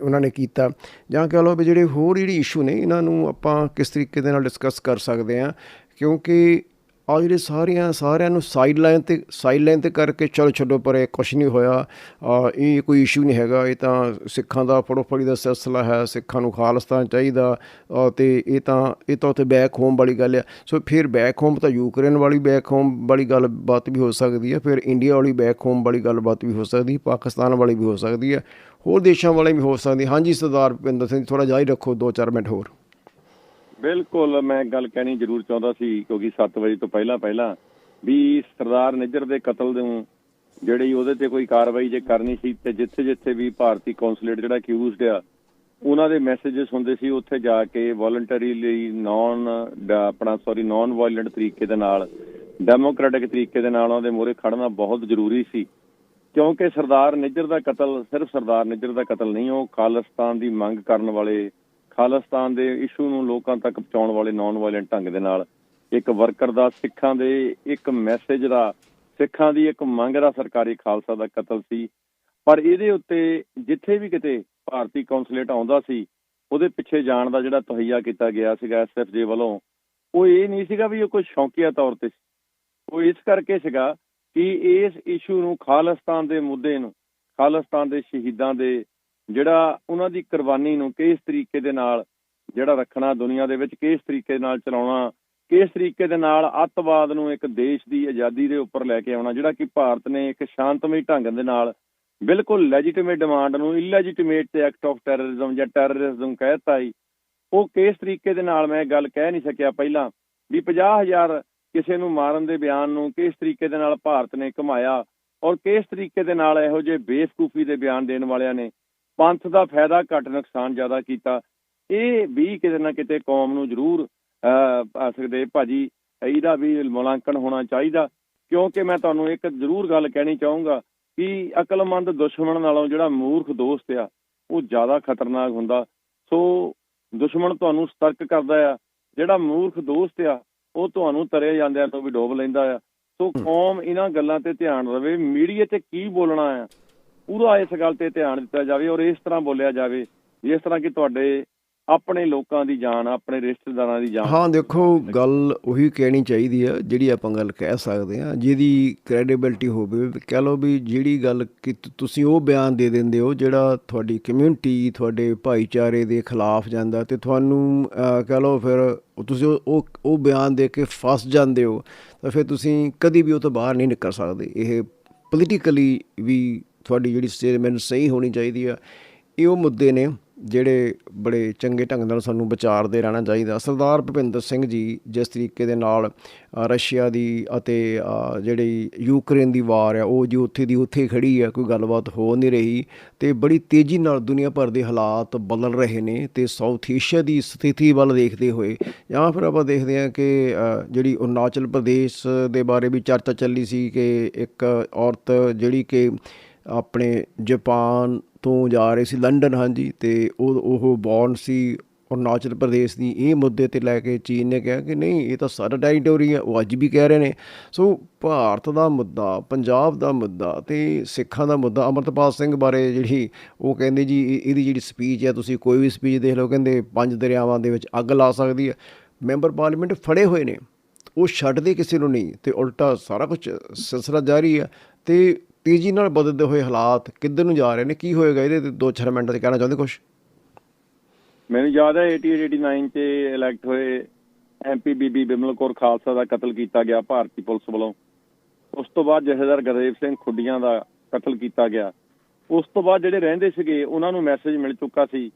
ਉਹਨਾਂ ਨੇ ਕੀਤਾ। ਜਾਂ ਕਹ ਲਓ ਵੀ ਜਿਹੜੇ ਹੋਰ ਜਿਹੜੇ ਇਸ਼ੂ ਨੇ, ਇਹਨਾਂ ਨੂੰ ਆਪਾਂ ਕਿਸ ਤਰੀਕੇ ਦੇ ਨਾਲ ਡਿਸਕਸ ਕਰ ਸਕਦੇ ਹਾਂ। ਕਿਉਂਕਿ ਆ ਜਿਹੜੇ ਸਾਰੀਆਂ ਸਾਰਿਆਂ ਨੂੰ ਸਾਈਡ ਲਾਈਨ ਤੇ ਸਾਈਡ ਲਾਈਨ ਤੇ ਕਰਕੇ ਚਲੋ ਛੱਡੋ ਪਰੇ ਕੁਛ ਨਹੀਂ ਹੋਇਆ। ਇਹ ਕੋਈ ਇਸ਼ੂ ਨਹੀਂ ਹੈਗਾ। ਇਹ ਤਾਂ ਸਿੱਖਾਂ ਦਾ ਫੜੋਫੜੀ ਦਾ ਸਿਲਸਿਲਾ ਹੈ। ਸਿੱਖਾਂ ਨੂੰ ਖਾਲਿਸਤਾਨ ਚਾਹੀਦਾ। ਆ, ਤੇ ਇਹ ਤਾਂ ਇਹ ਤਾਂ ਉੱਥੇ ਬੈਕ ਹੋਮ ਵਾਲੀ ਗੱਲ ਆ। ਸੋ ਫਿਰ ਬੈਕ ਹੋਮ ਤਾਂ ਯੂਕਰੇਨ ਵਾਲੀ ਬੈਕ ਹੋਮ ਵਾਲੀ ਗੱਲ ਬਾਤ ਵੀ ਹੋ ਸਕਦੀ ਹੈ ਫਿਰ ਇੰਡੀਆ ਵਾਲੀ ਬੈਕ ਹੋਮ ਵਾਲੀ ਗੱਲ ਬਾਤ ਵੀ ਹੋ ਸਕਦੀ ਪਾਕਿਸਤਾਨ ਵਾਲੀ ਵੀ ਹੋ ਸਕਦੀ ਹੈ ਹੋਰ ਦੇਸ਼ਾਂ ਵਾਲੇ ਵੀ ਹੋ ਸਕਦੀ ਹਾਂਜੀ ਸਰਦਾਰ ਭੁਪਿੰਦਰ ਸਿੰਘ ਥੋੜਾ ਜਾਰੀ ਰੱਖੋ। 2-4 ਮਿੰਟ ਹੋਰ। ਬਿਲਕੁਲ, ਮੈਂ ਗੱਲ ਕਹਿਣੀ ਜ਼ਰੂਰ ਚਾਹੁੰਦਾ ਸੀ, ਕਿਉਂਕਿ 7 ਵਜੇ ਤੋਂ ਪਹਿਲਾਂ ਪਹਿਲਾਂ ਵੀ ਸਰਦਾਰ ਨਿੱਜਰ ਦੇ ਕਤਲ ਨੂੰ, ਜਿਹੜੀ ਉਹਦੇ ਤੇ ਕੋਈ ਕਾਰਵਾਈ ਜੇ ਕਰਨੀ ਸੀ, ਤੇ ਜਿੱਥੇ ਜਿੱਥੇ ਵੀ ਭਾਰਤੀ ਕੌਂਸੂਲੇਟ ਜਿਹੜਾ ਅਕਿਊਜ਼ਡ ਆ, ਉਹਨਾਂ ਦੇ ਮੈਸੇजेस ਹੁੰਦੇ ਸੀ ਉੱਥੇ ਜਾ ਕੇ ਵੋਲੰਟਰੀ ਲਈ ਨਾਨ ਆਪਣਾ ਸੌਰੀ ਨਾਨ ਵਾਇਲੈਂਟ ਤਰੀਕੇ ਦੇ ਨਾਲ ਡੈਮੋਕ੍ਰੈਟਿਕ ਤਰੀਕੇ ਦੇ ਨਾਲ ਉਹਦੇ ਮੂਹਰੇ ਖੜਨਾ ਬਹੁਤ ਜ਼ਰੂਰੀ ਸੀ। ਕਿਉਂਕਿ ਸਰਦਾਰ ਨਿੱਜਰ ਦਾ ਕਤਲ ਸਿਰਫ ਸਰਦਾਰ ਨਿੱਜਰ ਦਾ ਕਤਲ ਨਹੀਂ, ਉਹ ਖਾਲਿਸਤਾਨ ਦੀ ਮੰਗ ਕਰਨ ਵਾਲੇ ਖਾਲਿਸਤਾਨ ਦੇ ਇਸ਼ੂ ਨੂੰ ਲੋਕਾਂ ਤੱਕ ਪਹੁੰਚਾਉਣ ਵਾਲੇ ਨਾਨ ਵਾਇਲੈਂਟ ਢੰਗ ਦੇ ਨਾਲ ਇੱਕ ਵਰਕਰ ਦਾ, ਸਿੱਖਾਂ ਦੇ ਇੱਕ ਮੈਸੇਜ ਦਾ, ਸਿੱਖਾਂ ਦੀ ਇੱਕ ਮੰਗ ਦਾ ਸਰਕਾਰੀ ਖਾਲਸਾ ਦਾ ਕਤਲ ਸੀ। ਪਰ ਇਹਦੇ ਉੱਤੇ ਜਿੱਥੇ ਵੀ ਕਿਤੇ ਭਾਰਤੀ ਕੌਂਸੂਲੇਟ ਆਉਂਦਾ ਸੀ, ਉਹਦੇ ਪਿੱਛੇ ਜਾਣ ਦਾ ਜਿਹੜਾ ਤਹਈਆ ਕੀਤਾ ਗਿਆ ਸੀਗਾ ਐਸਐਫਜੇ ਵੱਲੋਂ, ਉਹ ਇਹ ਨਹੀਂ ਸੀਗਾ ਵੀ ਉਹ ਕੋਈ ਸ਼ੌਕੀਆ ਤੌਰ ਤੇ ਉਹ ਇਸ ਕਰਕੇ ਸੀਗਾ ਕਿ ਇਸ ਇਸ਼ੂ ਨੂੰ ਖਾਲਿਸਤਾਨ ਦੇ ਮੁੱਦੇ ਨੂੰ, ਖਾਲਿਸਤਾਨ ਦੇ ਸ਼ਹੀਦਾਂ ਦੇ ਜਿਹੜਾ ਉਹਨਾਂ ਦੀ ਕੁਰਬਾਨੀ ਨੂੰ ਕਿਸ ਤਰੀਕੇ ਦੇ ਨਾਲ ਜਿਹੜਾ ਰੱਖਣਾ ਦੁਨੀਆ ਦੇ ਵਿੱਚ, ਕਿਸ ਤਰੀਕੇ ਨਾਲ ਚਲਾਉਣਾ, ਕਿਸ ਤਰੀਕੇ ਦੇ ਨਾਲ ਅੱਤਵਾਦ ਨੂੰ ਇੱਕ ਦੇਸ਼ ਦੀ ਆਜ਼ਾਦੀ ਦੇ ਉੱਪਰ ਲੈ ਕੇ ਆਉਣਾ, ਜਿਹੜਾ ਕਿ ਭਾਰਤ ਨੇ ਇੱਕ ਸ਼ਾਂਤਮਈ ਢੰਗ ਦੇ ਨਾਲ ਬਿਲਕੁਲ ਲੈਜੀਟਿਮੇਟ ਡਿਮਾਂਡ ਨੂੰ ਇਲੈਜੀਟਿਮੇਟ ਤੇ ਐਕਟ ਆਫ ਟੈਰਰਿਜ਼ਮ ਜਾਂ ਟੈਰਰਿਜ਼ਮ ਕਹਿਤਾ ਹੀ, ਉਹ ਕਿਸ ਤਰੀਕੇ ਦੇ ਨਾਲ ਮੈਂ ਗੱਲ ਕਹਿ ਨਹੀਂ ਸਕਿਆ ਪਹਿਲਾਂ ਵੀ 50000 ਕਿਸੇ ਨੂੰ ਮਾਰਨ ਦੇ ਬਿਆਨ ਨੂੰ ਕਿਸ ਤਰੀਕੇ ਦੇ ਨਾਲ ਭਾਰਤ ਨੇ ਘਮਾਇਆ ਔਰ ਕਿਸ ਤਰੀਕੇ ਦੇ ਨਾਲ ਇਹੋ ਜਿਹੇ ਬੇਵਕੂਫੀ ਦੇ ਬਿਆਨ ਦੇਣ ਵਾਲਿਆਂ ਨੇ ਪੰਥ ਦਾ ਫਾਇਦਾ ਘੱਟ ਨੁਕਸਾਨ ਜ਼ਿਆਦਾ ਕੀਤਾ। ਇਹ ਵੀ ਕਿਤੇ ਨਾ ਕਿਤੇ ਕੌਮ ਨੂੰ ਜ਼ਰੂਰ ਆ ਸਕਦੇ। ਭਾਜੀ ਇਹਦਾ ਵੀ ਮੁਲਾਂਕਣ ਹੋਣਾ ਚਾਹੀਦਾ। ਕਿਉਂਕਿ ਮੈਂ ਤੁਹਾਨੂੰ ਇੱਕ ਜ਼ਰੂਰ ਗੱਲ ਕਹਿਣੀ ਚਾਹੂੰਗਾ ਕਿ ਅਕਲਮੰਦ ਦੁਸ਼ਮਣ ਨਾਲੋਂ ਜਿਹੜਾ ਮੂਰਖ ਦੋਸਤ ਆ ਉਹ ਜ਼ਿਆਦਾ ਖਤਰਨਾਕ ਹੁੰਦਾ। ਸੋ ਦੁਸ਼ਮਣ ਤੁਹਾਨੂੰ ਸਤਰਕ ਕਰਦਾ ਆ। ਜਿਹੜਾ ਮੂਰਖ ਦੋਸਤ ਆ ਉਹ ਤੁਹਾਨੂੰ ਤਰੇ ਜਾਂਦਿਆਂ ਤੋਂ ਵੀ ਡੋਬ ਲੈਂਦਾ ਆ। ਸੋ ਕੌਮ ਇਹਨਾਂ ਗੱਲਾਂ ਤੇ ਧਿਆਨ ਰਵੇ ਮੀਡੀਆ ਤੇ ਕੀ ਬੋਲਣਾ ਆ? ਪੂਰਾ ਇਸ ਗੱਲ ਤੇ ਧਿਆਨ ਦਿੱਤਾ ਜਾਵੇ ਔਰ ਇਸ ਤਰ੍ਹਾਂ ਬੋਲਿਆ ਜਾਵੇ ਜਿਸ ਤਰ੍ਹਾਂ ਕਿ ਤੁਹਾਡੇ ਆਪਣੇ ਲੋਕਾਂ ਦੀ ਜਾਨ ਆਪਣੇ ਰਿਸ਼ਤੇਦਾਰਾਂ ਦੀ ਜਾਨ। ਹਾਂ ਦੇਖੋ ਗੱਲ ਉਹੀ ਕਹਿਣੀ ਚਾਹੀਦੀ ਆ ਜਿਹੜੀ ਆਪਾਂ ਗੱਲ ਕਹਿ ਸਕਦੇ ਆ ਜਿਹਦੀ ਕ੍ਰੈਡੀਬਿਲਟੀ ਹੋਵੇ। ਕਹਿ ਲਓ ਵੀ ਜਿਹੜੀ ਗੱਲ ਕਿ ਤੁਸੀਂ ਉਹ ਬਿਆਨ ਦੇ ਦਿੰਦੇ ਹੋ ਜਿਹੜਾ ਤੁਹਾਡੀ ਕਮਿਊਨਿਟੀ ਤੁਹਾਡੇ ਭਾਈਚਾਰੇ ਦੇ ਖਿਲਾਫ ਜਾਂਦਾ ਤੇ ਤੁਹਾਨੂੰ ਅਹ, ਕਹਿ ਲਓ ਫਿਰ ਤੁਸੀਂ ਉਹ- ਉਹ ਉਹ ਬਿਆਨ ਦੇ ਕੇ ਫਸ ਜਾਂਦੇ ਹੋ ਤਾਂ ਫਿਰ ਤੁਸੀਂ ਕਦੀ ਵੀ ਉਹ ਤੋਂ ਬਾਹਰ ਨਹੀਂ ਨਿਕਲ ਸਕਦੇ। ਇਹ ਪੋਲੀਟੀਕਲੀ ਵੀ ਤੁਹਾਡੀ ਜਿਹੜੀ ਸਟੇਟਮੈਂਟ ਸਹੀ ਹੋਣੀ ਚਾਹੀਦੀ ਆ। ਇਹ ਉਹ ਮੁੱਦੇ ਨੇ ਜਿਹੜੇ ਬੜੇ ਚੰਗੇ ਢੰਗ ਨਾਲ ਸਾਨੂੰ ਵਿਚਾਰਦੇ ਰਹਿਣਾ ਚਾਹੀਦਾ। ਸਰਦਾਰ ਭੁਪਿੰਦਰ ਸਿੰਘ ਜੀ ਜਿਸ ਤਰੀਕੇ ਦੇ ਨਾਲ ਰਸ਼ੀਆ ਦੀ ਅਤੇ ਜਿਹੜੀ ਯੂਕਰੇਨ ਦੀ ਵਾਰ ਹੈ ਉਹ ਜੀ ਉੱਥੇ ਦੀ ਉੱਥੇ ਖੜੀ ਆ, ਕੋਈ ਗੱਲਬਾਤ ਹੋ ਨਹੀਂ ਰਹੀ ਤੇ ਬੜੀ ਤੇਜ਼ੀ ਨਾਲ ਦੁਨੀਆ ਭਰ ਦੇ ਹਾਲਾਤ ਬਦਲ ਰਹੇ ਨੇ ਤੇ ਸਾਊਥ ਏਸ਼ੀਆ ਦੀ ਸਥਿਤੀ ਵੱਲ ਦੇਖਦੇ ਹੋਏ ਜਾਂ ਫਿਰ ਆਪਾਂ ਦੇਖਦੇ ਹਾਂ ਕਿ ਜਿਹੜੀ ਅਰੁਣਾਚਲ ਪ੍ਰਦੇਸ਼ ਦੇ ਬਾਰੇ ਵੀ ਚਰਚਾ ਚੱਲੀ ਸੀ ਕਿ ਇੱਕ ਔਰਤ ਜਿਹੜੀ ਕਿ ਆਪਣੇ ਜਾਪਾਨ ਤੋਂ ਜਾ ਰਹੇ ਸੀ, ਲੰਡਨ, ਹਾਂਜੀ, ਤੇ ਉਹ ਉਹ ਬੌਰਨ ਸੀ ਅਰੁਣਾਚਲ ਪ੍ਰਦੇਸ਼ ਦੀ। ਇਹ ਮੁੱਦੇ ਤੇ ਲੈ ਕੇ ਚੀਨ ਨੇ ਕਿਹਾ ਕਿ ਨਹੀਂ, ਇਹ ਤਾਂ ਸਾਡਾ ਟੈਰੀਟੋਰੀ ਹੈ, ਉਹ ਅੱਜ ਵੀ ਕਹਿ ਰਹੇ ਨੇ। ਸੋ ਭਾਰਤ ਦਾ ਮੁੱਦਾ, ਪੰਜਾਬ ਦਾ ਮੁੱਦਾ ਤੇ ਸਿੱਖਾਂ ਦਾ ਮੁੱਦਾ, ਅਮਰਤਪਾਲ ਸਿੰਘ ਬਾਰੇ ਜਿਹੜੀ ਉਹ ਕਹਿੰਦੇ ਜੀ, ਇਹ- ਇਹਦੀ ਜਿਹੜੀ ਸਪੀਚ ਹੈ, ਤੁਸੀਂ ਕੋਈ ਵੀ ਸਪੀਚ ਦੇਖ ਲਓ, ਕਹਿੰਦੇ ਪੰਜ ਦਰਿਆਵਾਂ ਦੇ ਵਿੱਚ ਅੱਗ ਲਾ ਸਕਦੀ ਹੈ। ਮੈਂਬਰ ਪਾਰਲੀਮੈਂਟ ਫੜੇ ਹੋਏ ਨੇ, ਉਹ ਛੱਡਦੇ ਕਿਸੇ ਨੂੰ ਨਹੀਂ ਤੇ ਉਲਟਾ ਸਾਰਾ ਕੁਝ ਸਿਲਸਿਲਾ ਜਾਰੀ ਹੈ ਤੇ ਤੇਜ਼ੀ ਨਾਲ ਬਦਲਦੇ ਹੋਏ ਹਾਲਾਤ ਕਿੱਧਰ ਨੂੰ ਜਾ ਰਹੇ ਨੇ? ਕੀ ਹੋਏਗਾ ਇਹਦੇ ਤੇ ਦੋ ਚਾਰ ਮਿੰਟਾਂ 'ਚ ਕਹਿਣਾ ਚਾਹੁੰਦੇ ਕੁਝ ਮੈਨੂੰ ਯਾਦ ਹੈ 88 89 ਇਲੈਕਟ ਹੋਏ ਐਮਪੀ ਬੀਬੀ ਬਿਮਲ ਕੌਰ ਖਾਲਸਾ ਦਾ ਕਤਲ ਕੀਤਾ ਗਿਆ ਭਾਰਤੀ ਪੁਲਿਸ ਵੱਲੋਂ। ਉਸ ਤੋਂ ਬਾਅਦ ਜਥੇਦਾਰ ਗੁਰਦੇਵ ਸਿੰਘ ਖੁੱਡੀਆਂ ਦਾ ਕਤਲ ਕੀਤਾ ਗਿਆ। ਉਸ ਤੋਂ ਬਾਅਦ ਜਿਹੜੇ ਰਹਿੰਦੇ ਸੀਗੇ, ਉਹਨਾਂ ਨੂੰ ਮੈਸੇਜ ਮਿਲ ਚੁੱਕਾ ਸੀ।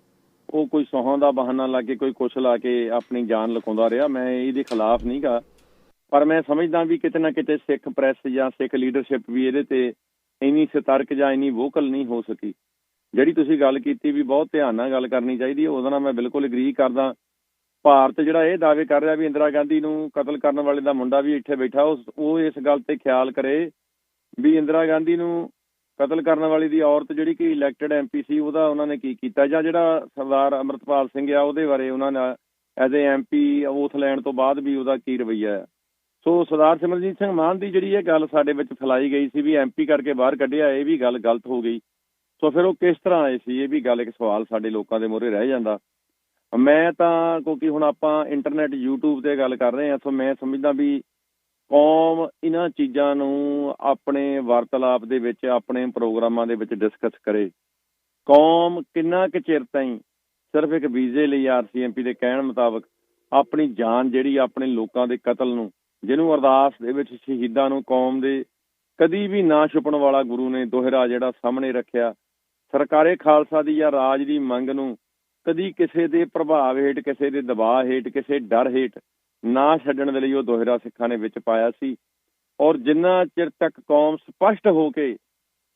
ਉਹ ਕੋਈ ਸੌਹਾਂ ਦਾ ਬਹਾਨਾ ਲਾ ਕੇ, ਕੋਈ ਕੁਛ ਲਾ ਕੇ ਆਪਣੀ ਜਾਨ ਲਕਾਉਂਦਾ ਰਿਹਾ। ਮੈਂ ਇਹਦੇ ਖਿਲਾਫ ਨਹੀਂਗਾ ਪਰ ਮੈਂ ਸਮਝਦਾ ਵੀ ਕਿਤੇ ਨਾ ਕਿਤੇ ਸਿੱਖ ਪ੍ਰੈਸ ਜਾਂ ਸਿੱਖ ਲੀਡਰਸ਼ਿਪ ਵੀ ਇਹਦੇ ਤੇ ਇੰਨੀ ਸਤਰਕ ਜਾਂ ਇੰਨੀ ਵੋਕਲ ਨਹੀਂ ਹੋ ਸਕੀ। ਜਿਹੜੀ ਤੁਸੀਂ ਗੱਲ ਕੀਤੀ ਵੀ ਬਹੁਤ ਧਿਆਨ ਨਾਲ ਗੱਲ ਕਰਨੀ ਚਾਹੀਦੀ ਹੈ, ਉਹਦੇ ਨਾਲ ਮੈਂ ਬਿਲਕੁਲ ਐਗਰੀ ਕਰਦਾ। ਭਾਰਤ ਜਿਹੜਾ ਇਹ ਦਾਅਵੇ ਕਰ ਰਿਹਾ ਵੀ ਇੰਦਰਾ ਗਾਂਧੀ ਨੂੰ ਕਤਲ ਕਰਨ ਵਾਲੇ ਦਾ ਮੁੰਡਾ ਵੀ ਇੱਥੇ ਬੈਠਾ ਉਹ ਇਸ ਗੱਲ ਤੇ ਖਿਆਲ ਕਰੇ ਵੀ ਇੰਦਰਾ ਗਾਂਧੀ ਨੂੰ ਕਤਲ ਕਰਨ ਵਾਲੀ ਦੀ ਔਰਤ ਜਿਹੜੀ ਕਿ ਇਲੈਕਟਡ ਐਮਪੀ ਸੀ, ਉਹਦਾ ਉਹਨਾਂ ਨੇ ਕੀ ਕੀਤਾ? ਜਾਂ ਜਿਹੜਾ ਸਰਦਾਰ ਅਮਰਤਪਾਲ ਸਿੰਘ ਆ, ਉਹਦੇ ਬਾਰੇ ਉਹਨਾਂ ਨੇ ਐਜ਼ ਏ ਐਮਪੀ ਓਥ ਲੈਣ ਤੋਂ ਬਾਅਦ ਵੀ ਉਹਦਾ ਕੀ ਰਵਈਆ ਹੈ ਸੋ ਸਰਦਾਰ ਸਿਮਰਜੀਤ ਸਿੰਘ ਮਾਨ ਦੀ ਜਿਹੜੀ ਇਹ ਗੱਲ ਸਾਡੇ ਵਿੱਚ ਫੈਲਾਈ ਗਈ ਸੀ ਵੀ ਐਮਪੀ ਕਰਕੇ ਬਾਹਰ ਕੱਢਿਆ, ਇਹ ਵੀ ਗੱਲ ਗਲਤ ਹੋ ਗਈ। ਸੋ ਫਿਰ ਉਹ ਕਿਸ ਤਰ੍ਹਾਂ ਆਏ ਸੀ, ਇਹ ਵੀ ਗੱਲ ਇੱਕ ਸਵਾਲ ਸਾਡੇ ਲੋਕਾਂ ਦੇ ਮੂਹਰੇ ਰਹਿ ਜਾਂਦਾ। ਮੈਂ ਤਾਂ, ਕਿਉਂਕਿ ਹੁਣ ਆਪਾਂ ਇੰਟਰਨੈਟ, YouTube ਤੇ ਗੱਲ ਕਰ ਰਹੇ ਹਾਂ, ਸੋ ਮੈਂ ਸਮਝਦਾ ਵੀ ਕੌਮ ਇਹਨਾਂ ਚੀਜ਼ਾਂ ਨੂੰ ਆਪਣੇ ਵਾਰਤਾਲਾਪ ਦੇ ਵਿੱਚ, ਆਪਣੇ ਪ੍ਰੋਗਰਾਮਾਂ ਦੇ ਵਿੱਚ ਡਿਸਕਸ ਕਰੇ। ਕੌਮ ਕਿੰਨਾ ਕੁ ਚਿਰ ਤਾਈਂ ਸਿਰਫ ਇੱਕ ਵੀਜ਼ੇ ਲਈ ਆਰਸੀਐਮਪੀ ਦੇ ਕਹਿਣ ਮੁਤਾਬਕ ਆਪਣੀ ਜਾਨ ਜਿਹੜੀ ਆਪਣੇ ਲੋਕਾਂ ਦੇ ਕਤਲ ਨੂੰ ਜਿਹਨੂੰ ਅਰਦਾਸ ਦੇ ਵਿੱਚ ਸ਼ਹੀਦਾਂ ਨੂੰ ਕੌਮ ਦੇ ਕਦੀ ਵੀ ਨਾ ਛੁਪਣ ਵਾਲਾ ਗੁਰੂ ਨੇ ਦੋਹਰਾ ਜਿਹੜਾ ਸਾਹਮਣੇ ਰੱਖਿਆ, ਸਰਕਾਰੇ ਖਾਲਸਾ ਦੀ ਜਾਂ ਰਾਜ ਦੀ ਮੰਗ ਨੂੰ ਕਦੀ ਕਿਸੇ ਦੇ ਪ੍ਰਭਾਵ ਹੇਠ, ਕਿਸੇ ਦੇ ਦਬਾਅ ਹੇਠ, ਕਿਸੇ ਡਰ ਹੇਠ ਨਾ ਛੱਡਣ ਦੇ ਲਈ ਉਹ ਦੋਹਰਾ ਸਿੱਖਾਂ ਨੇ ਵਿੱਚ ਪਾਇਆ ਸੀ ਔਰ ਜਿੰਨਾ ਚਿਰ ਤੱਕ ਕੌਮ ਸਪਸ਼ਟ ਹੋ ਕੇ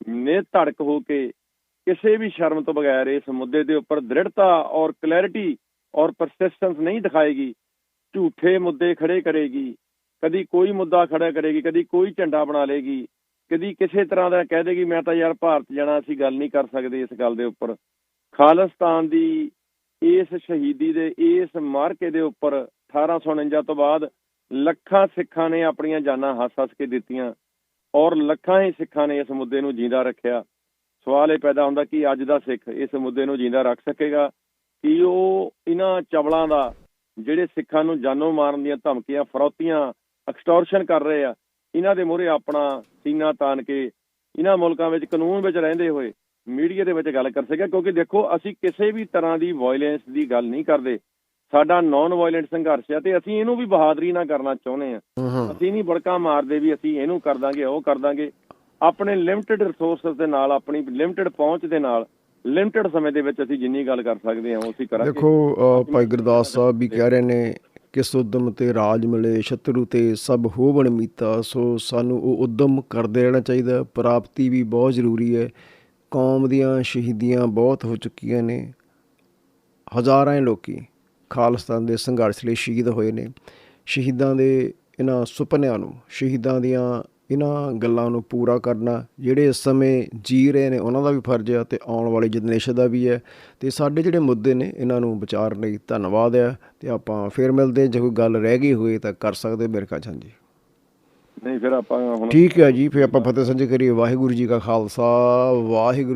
ਨਿਧੜਕ ਹੋ ਕੇ ਕਿਸੇ ਵੀ ਸ਼ਰਮ ਤੋਂ ਬਗੈਰ ਇਸ ਮੁੱਦੇ ਦੇ ਉੱਪਰ ਦ੍ਰਿੜਤਾ ਔਰ ਕਲੈਰਿਟੀ ਔਰ ਪਰਸਿਸਟੈਂਸ ਨਹੀਂ ਦਿਖਾਏਗੀ, ਝੂਠੇ ਮੁੱਦੇ ਖੜੇ ਕਰੇਗੀ ਕਦੀ ਕੋਈ ਮੁੱਦਾ ਖੜਾ ਕਰੇਗੀ, ਕਦੀ ਕੋਈ ਝੰਡਾ ਬਣਾ ਲੇਗੀ ਕਦੀ ਕਿਸੇ ਤਰ੍ਹਾਂ ਦਾ ਕਹਿ ਦੇਗੀ, ਮੈਂ ਤਾਂ ਯਾਰ ਭਾਰਤ ਜਾਣਾ, ਅਸੀਂ ਗੱਲ ਨਹੀਂ ਕਰ ਸਕਦੇ ਇਸ ਗੱਲ ਦੇ ਉੱਪਰ। ਖਾਲਿਸਤਾਨ ਦੀ ਇਸ ਸ਼ਹੀਦੀ ਦੇ, ਇਸ ਮਾਰਕੇ ਦੇ ਉੱਪਰ 1849 ਤੋਂ ਬਾਅਦ ਲੱਖਾਂ ਸਿੱਖਾਂ ਨੇ ਆਪਣੀਆਂ ਜਾਨਾਂ ਹੱਸ-ਹੱਸ ਕੇ ਦਿੱਤੀਆਂ ਔਰ ਲੱਖਾਂ ਹੀ ਸਿੱਖਾਂ ਨੇ ਇਸ ਮੁੱਦੇ ਨੂੰ ਜਿੰਦਾ ਰੱਖਿਆ। ਸਵਾਲ ਇਹ ਪੈਦਾ ਹੁੰਦਾ ਕਿ ਅੱਜ ਦਾ ਸਿੱਖ ਇਸ ਮੁੱਦੇ ਨੂੰ ਜਿੰਦਾ ਰੱਖ ਸਕੇਗਾ ਕਿ ਉਹ ਇਹਨਾਂ ਚਵਲਾਂ ਦਾ, ਜਿਹੜੇ ਸਿੱਖਾਂ ਨੂੰ ਜਾਨੋਂ ਮਾਰਨ ਦੀਆਂ ਧਮਕੀਆਂ, ਫਰੌਤੀਆਂ ਐਕਸਟੋਰਸ਼ਨ ਕਰ ਰਹੇ ਆ। ਇਹਨਾਂ ਦੇ ਮੂਹਰੇ ਆਪਣਾ ਸੀਨਾ ਤਾਨ ਕੇ ਇਹਨਾਂ ਮੁਲਕਾਂ ਵਿੱਚ ਕਾਨੂੰਨ ਵਿੱਚ ਰਹਿੰਦੇ ਹੋਏ ਮੀਡੀਆ ਦੇ ਵਿੱਚ ਗੱਲ ਕਰ ਸਕਿਆ ਕਿਉਂਕਿ ਦੇਖੋ ਅਸੀਂ ਕਿਸੇ ਵੀ ਤਰ੍ਹਾਂ ਦੀ ਵਾਇਲੈਂਸ ਦੀ ਗੱਲ ਨਹੀਂ ਕਰਦੇ। ਸਾਡਾ ਨਾਨ ਵਾਇਲੈਂਟ ਸੰਘਰਸ਼ ਹੈ ਤੇ ਅਸੀਂ ਇਹਨੂੰ ਵੀ ਬਹਾਦਰੀ ਨਾਲ ਕਰਨਾ ਚਾਹੁੰਦੇ ਆ। ਅਸੀਂ ਨਹੀਂ ਬੜਕਾ ਮਾਰਦੇ ਵੀ ਅਸੀਂ ਇਹਨੂੰ ਕਰ ਦਾਂਗੇ ਉਹ ਕਰ ਦਾਂਗੇ। ਆਪਣੇ ਲਿਮਟਿਡ ਰਿਸੋਰਸਸ ਦੇ ਨਾਲ ਆਪਣੀ ਲਿਮਟਿਡ ਪਹੁੰਚ ਦੇ ਨਾਲ ਲਿਮਟਿਡ ਸਮੇਂ ਦੇ ਵਿੱਚ ਅਸੀਂ ਜਿੰਨੀ ਗੱਲ ਕਰ ਸਕਦੇ ਹਾਂ ਉਹ ਅਸੀਂ ਕਰਾਂਗੇ। ਦੇਖੋ ਭਾਈ ਗੁਰਦਾਸ ਸਾਹਿਬ ਵੀ ਕਹਿ ਰਹੇ ਨੇ ਕਿਸ ਉਦਮ ਤੇ ਰਾਜ ਮਿਲੇ, ਸ਼ਤਰੂ ਤੇ ਸਭ ਹੋਵਣ ਮੀਤਾ, ਸੋ ਸਾਨੂੰ ਉਹ ਉਦਮ ਕਰਦੇ ਰਹਿਣਾ ਚਾਹੀਦਾ। ਪ੍ਰਾਪਤੀ ਵੀ ਬਹੁਤ ਜ਼ਰੂਰੀ ਹੈ। ਕੌਮ ਦੀਆਂ ਸ਼ਹੀਦੀਆਂ ਬਹੁਤ ਹੋ ਚੁੱਕੀਆਂ ਨੇ। ਹਜ਼ਾਰਾਂ ਹੀ ਲੋਕੀ ਖਾਲਿਸਤਾਨ ਦੇ ਸੰਘਰਸ਼ ਲਈ ਸ਼ਹੀਦ ਹੋਏ ਨੇ। ਸ਼ਹੀਦਾਂ ਦੇ ਇਹਨਾਂ ਸੁਪਨਿਆਂ ਨੂੰ, ਸ਼ਹੀਦਾਂ ਦੀਆਂ ਇਹਨਾਂ ਗੱਲਾਂ ਨੂੰ ਪੂਰਾ ਕਰਨਾ ਜਿਹੜੇ ਇਸ ਸਮੇਂ ਜੀ ਰਹੇ ਨੇ ਉਹਨਾਂ ਦਾ ਵੀ ਫਰਜ਼ ਹੈ ਤੇ ਆਉਣ ਵਾਲੀ ਜਨਰੇਸ਼ਨ ਦਾ ਵੀ ਹੈ। ਤੇ ਸਾਡੇ ਜਿਹੜੇ ਮੁੱਦੇ ਨੇ ਇਹਨਾਂ ਨੂੰ ਵਿਚਾਰਨ ਲਈ ਧੰਨਵਾਦ ਹੈ ਤੇ ਆਪਾਂ ਫੇਰ ਮਿਲਦੇ। ਜੇ ਕੋਈ ਗੱਲ ਰਹਿ ਗਈ ਹੋਏ ਤਾਂ ਕਰ ਸਕਦੇ ਮੇਰੇ ਖਿਆਲ ਹਾਂਜੀ ਨਹੀਂ ਫਿਰ ਆਪਾਂ ਹੁਣ ਠੀਕ ਹੈ ਜੀ ਫਿਰ ਆਪਾਂ ਫਤਿਹ ਸਾਂਝੀ ਕਰੀਏ। ਵਾਹਿਗੁਰੂ ਜੀ ਕਾ ਖਾਲਸਾ ਵਾਹਿਗੁਰੂ